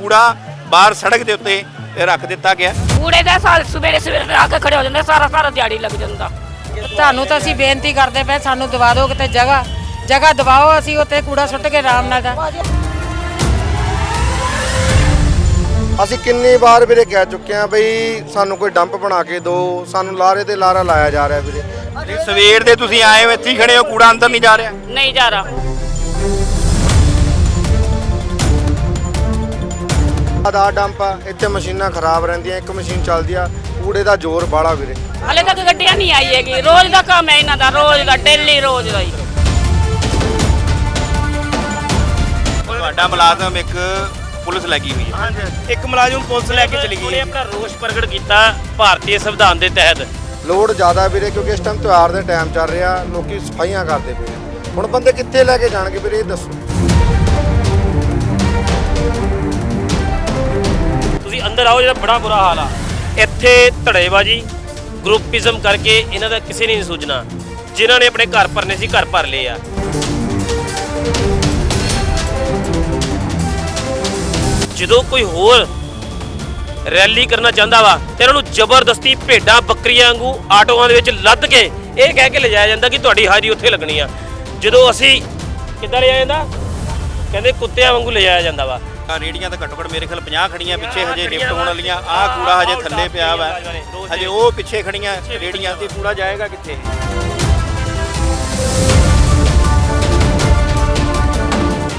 ਕੂੜਾ ਬਾਹਰ ਸੜਕ ਦੇ ਉੱਤੇ ਰੱਖ ਦਿੱਤਾ ਗਿਆ। ਕੂੜੇ ਦਾ ਸਾਲ ਸਵੇਰੇ ਸਵੇਰੇ ਆ ਕੇ ਖੜੇ ਹੋ ਜਾਂਦੇ ਸਾਰਾ ਸਾਰਾ ਦਿਹਾੜੀ ਲੱਗ ਜਾਂਦਾ। ਤੁਹਾਨੂੰ ਤਾਂ ਅਸੀਂ ਬੇਨਤੀ ਕਰਦੇ ਪਏ ਸਾਨੂੰ ਦਵਾ ਦਿਓ ਕਿਤੇ ਜਗ੍ਹਾ। ਜਗ੍ਹਾ ਦਵਾਓ ਅਸੀਂ ਉੱਤੇ ਕੂੜਾ ਸੁੱਟ ਕੇ ਆਰਾਮ ਨਾਲ ਜਾ ਅਸੀਂ ਕਿੰਨੀ ਵਾਰ ਵੀਰੇ ਕਹਿ ਚੁੱਕੇ ਆ ਬਈ ਸਾਨੂੰ ਕੋਈ ਡੰਪ ਬਣਾ ਕੇ ਦਿਓ ਸਾਨੂੰ ਲਾਰੇ ਤੇ ਲਾਰਾ ਲਾਇਆ ਜਾ ਰਿਹਾ ਵੀਰੇ। ਸਵੇਰ ਦੇ ਤੁਸੀਂ ਆਏ ਹੋ ਇੱਥੇ ਹੀ ਖੜੇ ਹੋ ਕੂੜਾ ਅੰਦਰ ਨਹੀਂ ਜਾ ਰਿਹਾ। ਨਹੀਂ ਜਾ ਰਹਾ। ਆਧਾ ਡੰਪ ਆ ਇੱਥੇ ਮਸ਼ੀਨਾਂ ਖਰਾਬ ਰਹਿੰਦੀਆਂ ਇੱਕ ਮਸ਼ੀਨ ਚੱਲਦੀ ਆ ਕੂੜੇ ਦਾ ਜ਼ੋਰ ਬਾਲਾ ਵੀਰੇ। ਹਲੇ ਤੱਕ ਗੱਡੀਆਂ ਨਹੀਂ ਆਈ ਹੈਗੀ ਰੋਜ਼ ਦਾ ਕੰਮ ਹੈ ਇਹਨਾਂ ਦਾ ਰੋਜ਼ ਦਾ ਡੇਲੀ ਰੋਜ਼ ਦਾ ਹੀ। ਤੁਹਾਡਾ ਮੁਲਾਜ਼ਮ ਇੱਕ ਪੁਲਿਸ ਲੱਗੀ ਹੋਈ ਹੈ। ਇੱਕ ਮੁਲਾਜ਼ਮ ਪੁਲਿਸ ਲੈ ਕੇ ਚਲੀ ਗਈ ਉਹਨੇ ਆਪਣਾ ਰੋਸ਼ ਪ੍ਰਗਟ ਕੀਤਾ ਭਾਰਤੀ ਸੰਵਿਧਾਨ ਦੇ ਤਹਿਤ। ਲੋਡ ਜ਼ਿਆਦਾ ਵੀਰੇ ਕਿਉਂਕਿ ਇਸ ਟਾਈਮ ਤਿਉਹਾਰ ਦੇ ਟਾਈਮ ਚੱਲ ਰਿਹਾ ਲੋਕੀ ਸਫਾਈਆਂ ਕਰਦੇ ਪਏ ਆ। ਹੁਣ ਬੰਦੇ ਕਿੱਥੇ ਲੈ ਕੇ ਜਾਣਗੇ ਵੀਰੇ ਇਹ ਦੱਸੋ। ਤੁਸੀਂ ਅੰਦਰ ਆਓ, ਜਿਹੜਾ ਬੜਾ ਬੁਰਾ ਹਾਲ ਆ। ਇੱਥੇ ਧੜੇਬਾਜੀ ਗਰੁੱਪਿਜ਼ਮ ਕਰਕੇ ਇਹਨਾਂ ਦਾ ਕਿਸੇ ਨੇ ਨਹੀਂ ਸੋਚਣਾ ਜਿਨ੍ਹਾਂ ਨੇ ਆਪਣੇ ਘਰ ਭਰਨੇ ਸੀ, ਘਰ ਭਰ ਲਏ ਆ। ਜਦੋਂ ਕੋਈ ਹੋਰ ਰੈਲੀ ਕਰਨਾ ਚਾਹੁੰਦਾ ਵਾ, ਤੇ ਇਹਨਾਂ ਨੂੰ ਜ਼ਬਰਦਸਤੀ ਭੇਡਾਂ, ਬੱਕਰੀਆਂ ਵਾਂਗੂ ਆਟੋਆਂ ਦੇ ਵਿੱਚ ਲੱਦ ਕੇ ਇਹ ਕਹਿ ਕੇ ਲਿਜਾਇਆ ਜਾਂਦਾ ਕਿ ਤੁਹਾਡੀ ਹਾਜ਼ਰੀ ਉੱਥੇ ਲੱਗਣੀ ਆ। ਜਦੋਂ ਅਸੀਂ ਕਿੱਦਾਂ ਲਿਜਾਇਆ ਜਾਂਦਾ? ਕਹਿੰਦੇ ਕੁੱਤਿਆਂ ਵਾਂਗੂ ਲਿਜਾਇਆ ਜਾਂਦਾ ਵਾ। ਆ ਰੇੜੀਆਂ ਤਾਂ ਘੱਟੋ ਘੱਟ ਮੇਰੇ ਖਿਆਲ 50 ਖੜੀਆਂ ਪਿੱਛੇ ਹਜੇ ਲਿਫਟ ਹੋਣ ਵਾਲੀਆਂ। ਆਹ ਕੂੜਾ ਹਜੇ ਥੱਲੇ ਪਿਆ ਵਾ। ਹਜੇ ਉਹ ਪਿੱਛੇ ਖੜੀਆਂ ਰੇੜੀਆਂ ਤੇ ਕੂੜਾ ਜਾਏਗਾ ਕਿੱਥੇ?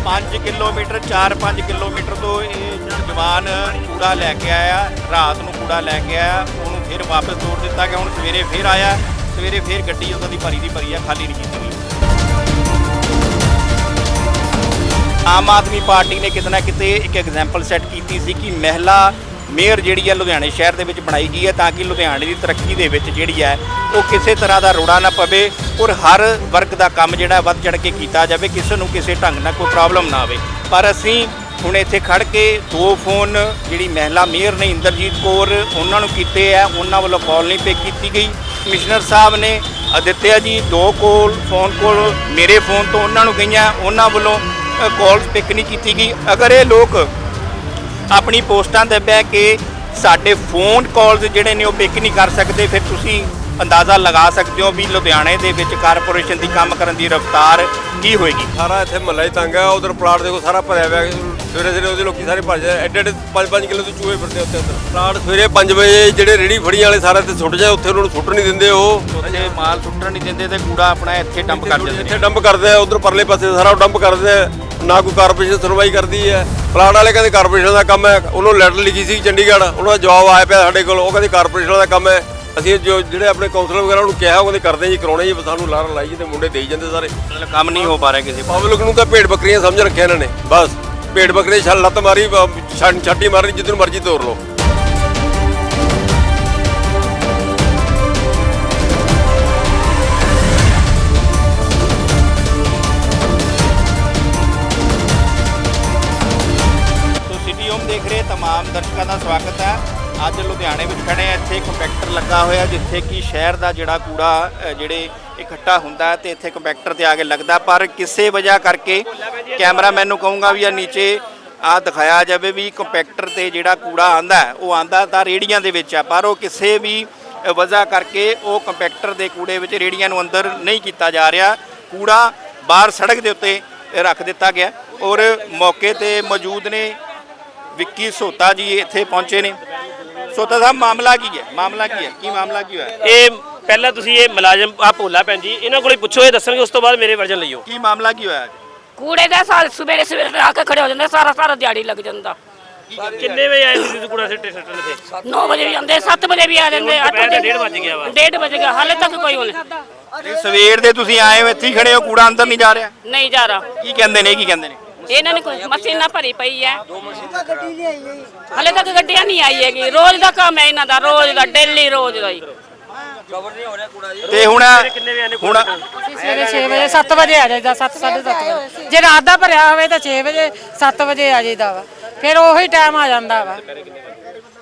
ਪੰਜ ਕਿਲੋਮੀਟਰ 4-5 ਕਿਲੋਮੀਟਰ ਤੋਂ ਇਹ ਜਵਾਨ ਕੂੜਾ ਲੈ ਕੇ ਆਇਆ। ਰਾਤ ਨੂੰ ਕੂੜਾ ਲੈ ਕੇ ਆਇਆ। ਉਹਨੂੰ ਫਿਰ ਵਾਪਸ ਤੋੜ ਦਿੱਤਾ ਗਿਆ। ਹੁਣ ਸਵੇਰੇ ਫਿਰ ਆਇਆ। ਸਵੇਰੇ ਫਿਰ ਗੱਡੀ ਉਹਨਾਂ ਦੀ ਭਰੀ ਦੀ ਭਰੀ ਆ, ਖਾਲੀ ਨਹੀਂ ਕੀਤੀ। ਆਮ ਆਦਮੀ ਪਾਰਟੀ ਨੇ ਕਿਤੇ ਨਾ ਕਿਤੇ ਇੱਕ ਐਗਜ਼ਾਮਪਲ ਸੈੱਟ ਕੀਤੀ ਸੀ ਕਿ ਮਹਿਲਾ ਮੇਅਰ ਜਿਹੜੀ ਹੈ ਲੁਧਿਆਣੇ ਸ਼ਹਿਰ ਦੇ ਵਿੱਚ ਬਣਾਈ ਗਈ ਹੈ ਤਾਂ ਕਿ ਲੁਧਿਆਣੇ ਦੀ ਤਰੱਕੀ ਦੇ ਵਿੱਚ ਜਿਹੜੀ ਹੈ ਉਹ ਕਿਸੇ ਤਰ੍ਹਾਂ ਦਾ ਰੋੜਾ ਨਾ ਪਵੇ ਔਰ ਹਰ ਵਰਗ ਦਾ ਕੰਮ ਜਿਹੜਾ ਵੱਧ ਚੜ ਕੇ ਕੀਤਾ ਜਾਵੇ, ਕਿਸੇ ਨੂੰ ਕਿਸੇ ਢੰਗ ਨਾਲ ਕੋਈ ਪ੍ਰੋਬਲਮ ਨਾ ਆਵੇ। ਪਰ ਅਸੀਂ ਹੁਣ ਇੱਥੇ ਖੜ ਕੇ ਦੋ ਫੋਨ ਜਿਹੜੀ ਮਹਿਲਾ ਮੇਅਰ ਨੇ ਇੰਦਰਜੀਤ ਕੌਰ ਉਹਨਾਂ ਨੂੰ ਕੀਤੇ ਆ, ਉਹਨਾਂ ਵੱਲੋਂ ਕਾਲ ਨਹੀਂ ਪਿਕ ਕੀਤੀ ਗਈ। ਕਮਿਸ਼ਨਰ ਸਾਹਿਬ ਨੇ ਅਦਿੱਤਿਆ ਜੀ ਦੋ ਕੋਲ ਫੋਨ ਕੋਲ, ਮੇਰੇ ਫੋਨ ਤੋਂ ਉਹਨਾਂ ਨੂੰ ਗਈਆਂ, ਉਹਨਾਂ ਵੱਲੋਂ ਕਾਲ ਪਿਕ ਨਹੀਂ ਕੀਤੀ ਗਈ। ਅਗਰ ਇਹ ਲੋਕ ਆਪਣੀ ਪੋਸਟਾਂ ਤੇ ਬਹਿ ਕੇ ਸਾਡੇ ਫੋਨ ਕਾਲਸ ਜਿਹੜੇ ਨੇ ਉਹ ਪਿਕ ਨਹੀਂ ਕਰ ਸਕਦੇ ਫਿਰ ਤੁਸੀਂ ਅੰਦਾਜ਼ਾ ਲਗਾ ਸਕਦੇ ਹੋ ਵੀ ਲੁਧਿਆਣੇ ਦੇ ਵਿੱਚ ਕਾਰਪੋਰੇਸ਼ਨ ਦੀ ਕੰਮ ਕਰਨ ਦੀ ਰਫ਼ਤਾਰ ਕੀ ਹੋਏਗੀ? ਸਾਰਾ ਇੱਥੇ ਮਹੱਲਾ ਹੀ ਤੰਗ ਹੈ। ਉਧਰ ਪਲਾਟ ਦੇਖੋ ਸਾਰਾ ਭਰਿਆ ਹੋਇਆ ਹੈ। ਸਵੇਰੇ ਸਵੇਰੇ ਉਹਦੇ ਲੋਕੀ ਸਾਰੇ ਭੱਜ ਜਾਂਦੇ। ਐਡੇ ਐਡੇ 5-5 ਕਿਲੋ ਦੇ ਚੂਹੇ ਫਿਰਦੇ ਉੱਤੇ ਅੰਦਰ। ਪਲਾਟ ਸਵੇਰੇ 5 ਵਜੇ ਜਿਹੜੇ ਰੇੜੀ ਫੜੀਆਂ ਵਾਲੇ ਸਾਰੇ ਤੇ ਸੁੱਟ ਜਾਏ। ਉੱਥੇ ਉਹਨਾਂ ਨੂੰ ਸੁੱਟ ਨਹੀਂ ਦਿੰਦੇ ਉਹ। ਜੇ ਮਾਲ ਸੁੱਟਣ ਨਹੀਂ ਦਿੰਦੇ ਤੇ ਕੂੜਾ ਆਪਣਾ ਇੱਥੇ ਡੰਪ ਕਰ ਇੱਥੇ ਡੰਪ ਕਰਦੇ ਆ। ਉਧਰ ਪਰਲੇ ਪਾਸੇ ਸਾਰਾ ਡੰਪ ਕਰਦੇ ਆ। ਨਾ ਕੋਈ ਕਾਰਪੋਰੇਸ਼ਨ ਸੁਣਵਾਈ ਕਰਦੀ ਹੈ। ਪਲਾਟ ਵਾਲੇ ਕਹਿੰਦੇ ਕਾਰਪੋਰੇਸ਼ਨ ਦਾ ਕੰਮ ਹੈ। ਉਹਨੂੰ ਲੈਟਰ ਲਿਖੀ ਸੀ ਚੰਡੀਗੜ੍ਹ। ਉਹਨਾਂ ਦਾ ਜਵਾਬ ਆਇਆ ਪਿਆ ਸਾਡੇ ਕੋਲ। ਉਹ ਕਹਿੰਦੇ ਕਾਰਪੋਰੇਸ਼ਨ ਦਾ ਕੰਮ ਹੈ। ਅਸੀਂ ਜੋ ਜਿਹੜੇ ਆਪਣੇ ਕਾਉਂਸਲਰ ਵਗੈਰਾ ਉਹਨੂੰ ਕਿਹਾ ਉਹ ਕਹਿੰਦੇ ਕਰਦੇ ਜੀ ਕਰਾਉਣੇ ਜੀ ਸਾਨੂੰ ਲਾਰ ਲਾਈ ਜੀ ਤੇ ਮੁੰਡੇ ਦੇਈ ਜਾਂਦੇ ਸਾਰੇ। ਕੰਮ ਨਹੀਂ ਹੋ ਪਾ ਰਿਹਾ ਕਿਸੇ। ਪਬਲਿਕ ਨੂੰ ਤਾਂ ਭੇਡ ਬੱਕਰੀਆਂ ਸਮਝ ਰੱਖਿਆ ਇਹਨਾਂ ਨੇ। ਬਸ ਭੇਡ ਬੱਕਰੀ ਛੱਲ ਲੱਤ ਮਾਰੀ ਛੱਡੀ ਮਾਰੀ ਜਿੱਦਨ ਮਰਜ਼ੀ ਤੋਰ ਲਓ। ਦਰਸ਼ਕਾਂ ਦਾ ਸਵਾਗਤ ਹੈ। ਅੱਜ ਲੁਧਿਆਣੇ ਵਿੱਚ ਖੜੇ ਆ ਇੱਥੇ ਕੰਪੈਕਟਰ ਲੱਗਾ ਹੋਇਆ, ਜਿੱਥੇ ਕਿ ਸ਼ਹਿਰ ਦਾ ਜਿਹੜਾ ਕੂੜਾ ਜਿਹੜੇ ਇਕੱਠਾ ਹੁੰਦਾ ਹੈ ਤੇ ਇੱਥੇ ਕੰਪੈਕਟਰ ਤੇ ਆ ਕੇ ਲੱਗਦਾ। ਪਰ ਕਿਸੇ ਵਜ੍ਹਾ ਕਰਕੇ ਕੈਮਰਾਮੈਨ ਨੂੰ ਕਹੂੰਗਾ ਵੀ ਆ ਨੀਚੇ ਆ ਦਿਖਾਇਆ ਜਾਵੇ ਵੀ ਕੰਪੈਕਟਰ ਤੇ ਜਿਹੜਾ ਕੂੜਾ ਆਂਦਾ ਉਹ ਆਂਦਾ ਤਾਂ ਰੇੜੀਆਂ ਦੇ ਵਿੱਚ ਆ, ਪਰ ਉਹ ਕਿਸੇ ਵੀ ਵਜ੍ਹਾ ਕਰਕੇ ਉਹ ਕੰਪੈਕਟਰ ਦੇ ਕੂੜੇ ਵਿੱਚ ਰੇੜੀਆਂ ਨੂੰ ਅੰਦਰ ਨਹੀਂ ਕੀਤਾ ਜਾ ਰਿਹਾ। ਕੂੜਾ ਬਾਹਰ ਸੜਕ ਦੇ ਉੱਤੇ ਰੱਖ ਦਿੱਤਾ ਗਿਆ। ਔਰ ਮੌਕੇ ਤੇ ਮੌਜੂਦ ਨੇ ਵਿੱਕੀ ਸੋਤਾ ਜੀ ਇੱਥੇ ਪਹੁੰਚੇ ਨੇ। ਸੋਤਾ ਸਾਹਿਬ ਮਾਮਲਾ ਕੀ ਹੈ? ਮਾਮਲਾ ਕੀ ਹੈ? ਕੀ ਮਾਮਲਾ ਕੀ ਹੋਇਆ? ਇਹ ਪਹਿਲਾਂ ਤੁਸੀਂ ਇਹ ਮੁਲਾਜ਼ਮ ਆ ਭੋਲਾ ਭੈਣ ਜੀ ਇਹਨਾਂ ਕੋਲ ਹੀ ਪੁੱਛੋ ਇਹ ਦੱਸਣਗੇ ਉਸ ਤੋਂ ਬਾਅਦ ਮੇਰੇ ਵਰਜਨ ਲਈਓ। ਕੀ ਮਾਮਲਾ ਕੀ ਹੋਇਆ ਅੱਜ? ਕੂੜੇ ਦਾ ਸਾਲ ਸਵੇਰੇ ਸਵੇਰੇ ਆ ਕੇ ਖੜੇ ਹੋ ਜਾਂਦੇ ਸਾਰਾ ਸਾਰਾ ਦਿਹਾੜੀ ਲੱਗ ਜਾਂਦਾ। ਕਿੰਨੇ ਵਜੇ ਆਏ ਸੀ ਤੁਸੀਂ ਕੂੜਾ ਸਿੱਟੇ ਸੱਟਣ ਇੱਥੇ? 9 ਵਜੇ ਵੀ ਆਉਂਦੇ 7 ਵਜੇ ਵੀ ਆ ਜਾਂਦੇ ਹੁਣ ਦੁਪਹਿਰ ਦੇ ਡੇਢ ਵੱਜ ਗਿਆ ਵਾ। 1:30 ਵਜ ਗਿਆ ਹਾਲੇ ਤੱਕ ਕੋਈ ਨਹੀਂ। ਤੇ ਸਵੇਰ ਦੇ ਤੁਸੀਂ ਆਏ ਹੋ ਇੱਥੇ ਹੀ ਖੜੇ ਹੋ ਕੂੜਾ ਅੰਦਰ ਨਹੀਂ ਜਾ ਰਿਹਾ? ਨਹੀਂ ਜਾ ਰਹਾ। ਕੀ ਕਹਿੰਦੇ ਨੇ ਕੀ ਕਹਿੰਦੇ ਨੇ? ਇਹਨਾਂ ਨੇ ਕੋਈ ਮਸ਼ੀਨਾਂ ਭਰੀ ਪਈ ਹੈ। ਹਲੇ ਤੱਕ ਗੱਡੀਆਂ ਨਹੀਂ ਆਈ ਹੈਗੀ ਰੋਜ਼ ਦਾ ਕੰਮ ਹੈ ਇਹਨਾਂ ਦਾ ਰੋਜ਼ ਦਾ ਡੇਲੀ ਰੋਜ਼ ਦਾ ਹੀ। ਤੇ ਹੁਣ ਹੁਣ ਅਸੀਂ ਸਵੇਰੇ 6 ਵਜੇ 7 ਵਜੇ ਆ ਜਾਈਦਾ 7 7:30 ਵਜੇ। ਜੇ ਰਾਤ ਦਾ ਭਰਿਆ ਹੋਵੇ ਤਾਂ 6 ਵਜੇ 7 ਵਜੇ ਆ ਜਾਈਦਾ ਵਾ। ਫਿਰ ਉਹੀ ਟਾਈਮ ਆ ਜਾਂਦਾ ਵਾ।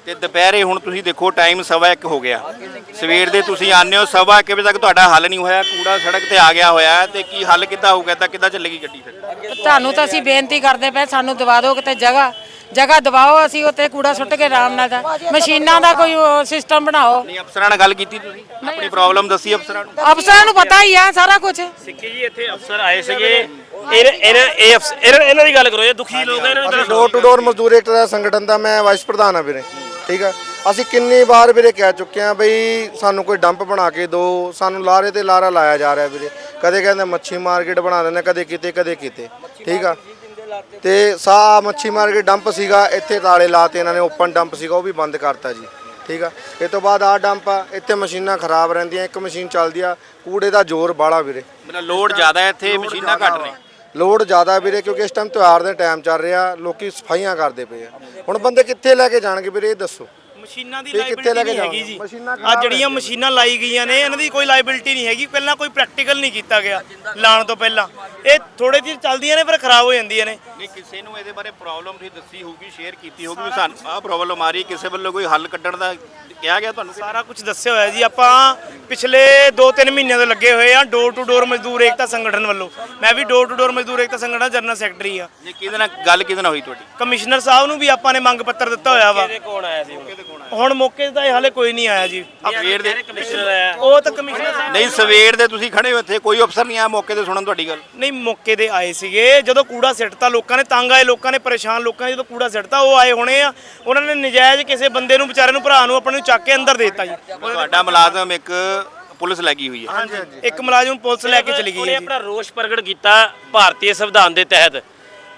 ਤੇ ਦੁਪਹਿਰੇ ਹੁਣ ਤੁਸੀਂ ਦੇਖੋ ਟਾਈਮ ਸਵਾ ਇੱਕ ਹੋ ਗਿਆ। ਸਵੇਰ ਦੇ ਤੁਸੀਂ ਆਉਂਦੇ ਹੋ ਸਵਾ ਇੱਕ ਵਜੇ ਤੱਕ ਤੁਹਾਡਾ ਹੱਲ ਨਹੀਂ ਹੋਇਆ ਕੂੜਾ ਸੜਕ ਤੇ ਆ ਗਿਆ ਹੋਇਆ ਹੈ ਤੇ ਕੀ ਹੱਲ ਕਿੱਦਾਂ ਹੋਊਗਾ ਤਾਂ ਕਿੱਦਾਂ ਚੱਲੇਗੀ ਗੱਡੀ ਫਿਰ? ਤੁਹਾਨੂੰ ਤਾਂ ਅਸੀਂ ਬੇਨਤੀ ਕਰਦੇ ਪਏ ਸਾਨੂੰ ਦਵਾ ਦਿਓ ਕਿਤੇ ਜਗ੍ਹਾ। ਜਗ੍ਹਾ ਦਵਾਓ ਅਸੀਂ ਉੱਤੇ ਕੂੜਾ ਸੁੱਟ ਕੇ ਆਰਾਮ ਨਾਲ ਦਾ ਮਸ਼ੀਨਾਂ ਦਾ ਕੋਈ ਸਿਸਟਮ ਬਣਾਓ। ਨਹੀਂ ਅਫਸਰਾਂ ਨਾਲ ਗੱਲ ਕੀਤੀ ਤੁਸੀਂ? ਆਪਣੀ ਪ੍ਰੋਬਲਮ ਦੱਸੀ ਅਫਸਰਾਂ ਨੂੰ? ਅਫਸਰਾਂ ਨੂੰ ਪਤਾ ਹੀ ਆ ਸਾਰਾ ਕੁਝ ਸਿੱਕੀ ਜੀ ਇੱਥੇ ਅਫਸਰ ਆਏ ਸੀਗੇ। ਇਹਨਾਂ ਇਹ ਅਫਸਰ ਇਹਨਾਂ- ਦੀ ਗੱਲ ਕਰੋ ਇਹ ਦੁਖੀ ਲੋਕ ਆ, ਇਹਨਾਂ ਨੂੰ ਡੋਰ ਟੂ ਡੋਰ ਮਜ਼ਦੂਰ ਏਕਤਾ ਦਾ ਸੰਗਠਨ ਦਾ ਮੈਂ ਵਾਈਸ ਪ੍ਰਧਾਨ ਆ ਵੀਰੇ। ਠੀਕ ਆ? ਅਸੀਂ ਕਿੰਨੀ ਵਾਰ ਵੀਰੇ ਕਹਿ ਚੁੱਕੇ ਆ ਬਈ ਸਾਨੂੰ ਕੋਈ ਡੰਪ ਬਣਾ ਕੇ ਦਿਓ ਸਾਨੂੰ ਲਾਰੇ ਤੇ ਲਾਰਾ ਲਾਇਆ ਜਾ ਰਿਹਾ ਵੀਰੇ। ਕਦੇ ਕਹਿੰਦੇ ਮੱਛੀ ਮਾਰਕੀਟ ਬਣਾ ਦਿੰਦੇ ਕਦੇ ਕਿਤੇ ਕਦੇ ਕਿਤੇ। ਠੀਕ ਆ? ਤੇ ਸਾ ਮੱਛੀ ਮਾਰਕੀਟ ਡੰਪ ਸੀਗਾ ਇੱਥੇ ਤਾਲੇ ਲਾਤੇ ਇਹਨਾਂ ਨੇ ਓਪਨ ਡੰਪ ਸੀਗਾ ਉਹ ਵੀ ਬੰਦ ਕਰਤਾ ਜੀ। ਠੀਕ ਆ? ਇਹ ਤੋਂ ਬਾਅਦ ਆ ਡੰਪ ਆ ਇੱਥੇ ਮਸ਼ੀਨਾਂ ਖਰਾਬ ਰਹਿੰਦੀਆਂ ਇੱਕ ਮਸ਼ੀਨ ਚੱਲਦੀ ਆ ਕੂੜੇ ਦਾ ਜ਼ੋਰ ਬਾਲਾ ਵੀਰੇ। ਮੇਰਾ ਲੋਡ ਜ਼ਿਆਦਾ ਹੈ ਇੱਥੇ ਮਸ਼ੀਨਾਂ ਘੱਟ ਨੇ। ਲੋਡ ਜ਼ਿਆਦਾ ਵੀਰੇ, ਕਿਉਂਕਿ ਇਸ ਟਾਈਮ ਤਿਉਹਾਰ ਦੇ ਟਾਈਮ ਚੱਲ ਰਿਹਾ, ਲੋਕੀ ਸਫਾਈਆਂ ਕਰਦੇ ਪਏ ਆ। ਹੁਣ ਬੰਦੇ ਕਿੱਥੇ ਲੈ ਕੇ ਜਾਣਗੇ ਵੀਰੇ, ਇਹ ਦੱਸੋ। ਮਸ਼ੀਨਾਂ ਦੀ ਲਾਇਬਿਲਟੀ ਨਹੀਂ ਹੈਗੀ? ਜੀ। ਆ ਜਿਹੜੀਆਂ ਮਸ਼ੀਨਾਂ ਲਾਈ ਗਈਆਂ ਨੇ ਇਹਨਾਂ ਦੀ ਕੋਈ ਲਾਇਬਿਲਟੀ ਨਹੀਂ ਹੈਗੀ। ਪਹਿਲਾਂ ਕੋਈ ਪ੍ਰੈਕਟੀਕਲ ਨਹੀਂ ਕੀਤਾ ਗਿਆ ਲਾਣ ਤੋਂ ਪਹਿਲਾਂ। ਇਹ ਥੋੜੇ ਦਿਨ ਚੱਲਦੀਆਂ ਨੇ ਪਰ ਖਰਾਬ ਹੋ ਜਾਂਦੀਆਂ ਨੇ। ਨਹੀਂ ਕਿਸੇ ਨੂੰ ਇਹਦੇ ਬਾਰੇ ਪ੍ਰੋਬਲਮ ਤੁਸੀਂ ਦੱਸੀ ਹੋਊਗੀ ਸ਼ੇਅਰ ਕੀਤੀ ਹੋਊਗੀ ਵੀ ਸਾਨੂੰ ਆਹ ਪ੍ਰੋਬਲਮ ਆ ਰਹੀ ਹੈ। ਕਿਸੇ ਵੱਲੋਂ ਕੋਈ ਹੱਲ ਕੱਢਣ ਦਾ ਕਿਹਾ ਗਿਆ ਤੁਹਾਨੂੰ? ਸਾਰਾ ਕੁਝ ਦੱਸਿਆ ਹੋਇਆ ਜੀ। ਆਪਾਂ ਪਿਛਲੇ 2-3 ਮਹੀਨਿਆਂ ਤੋਂ ਲੱਗੇ ਹੋਏ ਆ ਡੋਰ ਟੂ ਡੋਰ ਮਜ਼ਦੂਰ ਏਕਤਾ ਸੰਗਠਨ ਵੱਲੋਂ। ਮੈਂ ਵੀ ਡੋਰ ਟੂ ਡੋਰ ਮਜ਼ਦੂਰ ਏਕਤਾ ਸੰਗਠਨ ਜਨਰਲ ਸੈਕਟਰੀ ਆ। ਜੇ ਕਿਹਦੇ ਨਾਲ ਗੱਲ ਕਿਹਦੇ ਨਾਲ ਹੋਈ ਤੁਹਾਡੀ? ਕਮਿਸ਼ਨਰ ਸਾਹਿਬ ਨੂੰ ਵੀ ਆਪਾਂ ਨੇ ਮੰਗ ਪੱਤਰ ਦਿੱਤਾ ਹੋਇਆ ਵਾ। ਇਹਦੇ ਕੌਣ ਆਇਆ ਸੀ ਹੁਣ ਹੁਣ ਮੌਕੇ ਤੇ ਹਾਲੇ ਕੋਈ ਨਹੀਂ ਆਇਆ ਜੀ। ਸਵੇਰ ਦੇ ਕਮਿਸ਼ਨਰ ਆਇਆ। ਉਹ ਤਾਂ ਕਮਿਸ਼ਨਰ ਸਾਹਿਬ ਨਹੀਂ ਸਵੇਰ ਦੇ ਤੁਸੀਂ ਖੜੇ ਹੋ ਇੱਥੇ ਕੋਈ ਅਫਸਰ ਨਹੀਂ ਆਇਆ ਮੌਕੇ ਤੇ ਸੁਣਨ ਤੁਹਾਡੀ ਗੱਲ। ਨਹੀਂ ਮੌਕੇ ਦੇ ਆਏ ਸੀਗੇ। ਜਦੋਂ ਕੂੜਾ ਸਿੱਟਤਾ ਲੋਕਾਂ ਨੇ ਤੰਗ ਆਏ ਲੋਕਾਂ ਨੇ ਪਰੇਸ਼ਾਨ ਲੋਕਾਂ ਨੇ ਜਦੋਂ ਕੂੜਾ ਸਿੱਟਤਾ ਉਹ ਆਏ ਹੋਣੇ ਆ। ਉਹਨਾਂ ਨੇ ਨਜਾਇਜ਼ ਕਿਸੇ ਬੰਦੇ ਨੂੰ ਵਿਚਾਰੇ ਨੂੰ ਭਰਾ ਨੂੰ ਆਪਣੇ ਨੂੰ ਚੱਕ ਕੇ ਅੰਦਰ ਦੇ ਦਿੱਤਾ ਜੀ। ਤੁਹਾਡਾ ਮੁਲਾਜ਼ਮ ਇੱਕ ਪੁਲਿਸ ਲੱਗੀ ਹੋਈ ਹੈ। ਇੱਕ ਮੁਲਾਜ਼ਮ ਪੁਲਿਸ ਲੈ ਕੇ ਚਲੀ ਗਈ ਉਹਨੇ ਹੈ ਜੀ। ਆਪਣਾ ਰੋਸ਼ ਪ੍ਰਗਟ ਕੀਤਾ ਭਾਰਤੀ ਸੰਵਿਧਾਨ ਦੇ ਤਹਿਤ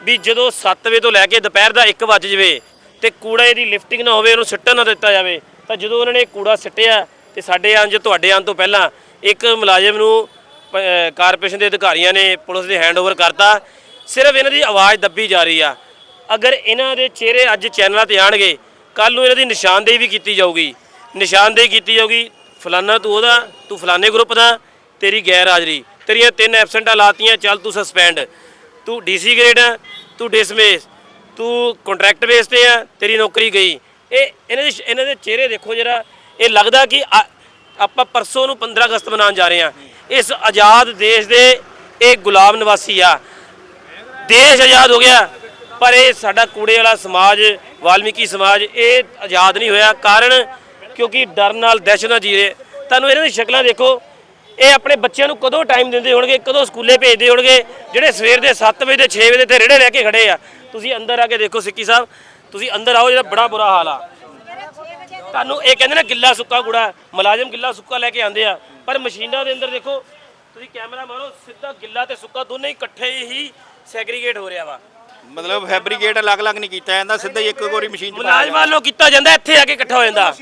ਵੀ ਜਦੋਂ 7 ਵਜੇ ਤੋਂ ਲੈ ਕੇ ਦੁਪਹਿਰ ਦਾ 1 ਵਜ ਜਵੇ ਤੇ ਕੂੜਾ ਇਹਦੀ ਲਿਫਟਿੰਗ ਨਾ ਹੋਵੇ, ਉਹਨੂੰ ਸਿੱਟਣ ਨਾ ਦਿੱਤਾ ਜਾਵੇ। ਤਾਂ ਜਦੋਂ ਉਹਨਾਂ ਨੇ ਕੂੜਾ ਸਿੱਟਿਆ ਤੇ ਸਾਡੇ ਆਉਣ ਜੋ ਤੁਹਾਡੇ ਆਉਣ ਤੋਂ ਪਹਿਲਾਂ ਇੱਕ ਮੁਲਾਜ਼ਮ ਨੂੰ ਪ- ਕਾਰਪੋਰੇਸ਼ਨ ਦੇ ਅਧਿਕਾਰੀਆਂ ਨੇ ਪੁਲਿਸ ਦੇ ਹੈਂਡਓਵਰ ਕਰਤਾ। ਸਿਰਫ ਇਹਨਾਂ ਦੀ ਆਵਾਜ਼ ਦੱਬੀ ਜਾ ਰਹੀ ਆ। ਅਗਰ ਇਹਨਾਂ ਦੇ ਚਿਹਰੇ ਅੱਜ ਚੈਨਲਾਂ ਤੇ ਆਣਗੇ ਕੱਲ ਨੂੰ ਇਹਨਾਂ ਦੀ ਨਿਸ਼ਾਨਦੇਹੀ ਵੀ ਕੀਤੀ ਜਾਊਗੀ। ਨਿਸ਼ਾਨਦੇਹੀ ਕੀਤੀ ਜਾਊਗੀ, ਫਲਾਨਾ ਤੂੰ ਉਹਦਾ, ਤੂੰ ਫਲਾਨੇ ਗਰੁੱਪ ਦਾ, ਤੇਰੀ ਗੈਰ ਹਾਜ਼ਰੀ ਤੇਰੀਆਂ ਤਿੰਨ ਐਬਸੈਂਟਾਂ ਲਾਤੀਆਂ, ਚੱਲ ਤੂੰ ਸਸਪੈਂਡ ਤੂੰ ਡੀਸੀ ਗ੍ਰੇਡ ਤੂੰ ਡਿਸਮਿਸ ਤੂੰ ਕੰਟਰੈਕਟ ਬੇਸ ਤੇ ਆ, ਤੇਰੀ ਨੌਕਰੀ ਗਈ। ਇਹ ਇਹਨਾਂ ਦੇ ਇਹਨਾਂ ਦੇ ਚਿਹਰੇ ਦੇਖੋ ਜਿਹੜਾ ਇਹ ਲੱਗਦਾ ਕਿ ਆ- ਆਪਾਂ ਪਰਸੋਂ ਨੂੰ 15 ਅਗਸਤ ਮਨਾਉਣ ਜਾ ਰਹੇ ਆ ਇਸ ਆਜ਼ਾਦ ਦੇਸ਼ ਦੇ ਇਹ ਗੁਲਾਮ ਨਿਵਾਸੀ ਆ। ਦੇਸ਼ ਆਜ਼ਾਦ ਹੋ ਗਿਆ, ਪਰ ਇਹ ਸਾਡਾ ਕੂੜੇ ਵਾਲਾ ਸਮਾਜ, ਵਾਲਮੀਕੀ ਸਮਾਜ, ਇਹ ਆਜ਼ਾਦ ਨਹੀਂ ਹੋਇਆ। ਕਾਰਨ, ਕਿਉਂਕਿ ਡਰ ਨਾਲ ਦਹਿਸ਼ਤ ਨਾਲ ਜੀ ਰਹੇ। ਤੁਹਾਨੂੰ ਇਹਨਾਂ ਦੀ ਸ਼ਕਲਾਂ ਦੇਖੋ। ਇਹ ਆਪਣੇ ਬੱਚਿਆਂ ਨੂੰ ਕਦੋਂ ਟਾਈਮ ਦਿੰਦੇ ਹੋਣਗੇ ਕਦੋਂ ਸਕੂਲੇ ਭੇਜਦੇ ਹੋਣਗੇ ਜਿਹੜੇ ਸਵੇਰ ਦੇ 7 ਵਜੇ ਤੇ 6 ਵਜੇ ਤੇ ਰੇੜੇ ਲੈ ਕੇ ਖੜੇ ਆ। ਤੁਸੀਂ ਅੰਦਰ ਆ ਕੇ ਦੇਖੋ ਸਿੱਕੀ ਸਾਹਿਬ ਤੁਸੀਂ ਅੰਦਰ ਆਓ ਜਿਹੜਾ ਬੜਾ ਬੁਰਾ ਹਾਲ ਆ। ਤੁਹਾਨੂੰ ਇਹ ਕਹਿੰਦੇ ਨੇ ਗਿੱਲਾ ਸੁੱਕਾ ਕੂੜਾ ਮੁਲਾਜ਼ਮ ਗਿੱਲਾ ਸੁੱਕਾ ਲੈ ਕੇ ਆਉਂਦੇ ਆ ਪਰ ਮਸ਼ੀਨਾਂ ਦੇ ਅੰਦਰ ਦੇਖੋ ਤੁਸੀਂ ਕੈਮਰਾ ਮਾਰੋ ਸਿੱਧਾ ਗਿੱਲਾ ਤੇ ਸੁੱਕਾ ਦੋਨੇ ਇਕੱਠੇ ਹੀ ਸੈਗਰੀਗੇਟ ਹੋ ਰਿਹਾ ਵਾ। ਮਤਲਬ ਫੈਬਰੀਕੇਟ ਅਲੱਗ-ਅਲੱਗ ਨਹੀਂ ਕੀਤਾ ਜਾਂਦਾ ਸਿੱਧਾ ਹੀ ਇੱਕ ਵਾਰੀ ਮਸ਼ੀਨ ਚ ਪਾ ਮੁਲਾਜ਼ਮਾਂ ਵੱਲੋਂ ਕੀਤਾ ਜਾਂਦਾ ਇੱਥੇ ਆ ਕੇ ਇਕੱਠਾ ਹੋ ਜਾਂਦਾ।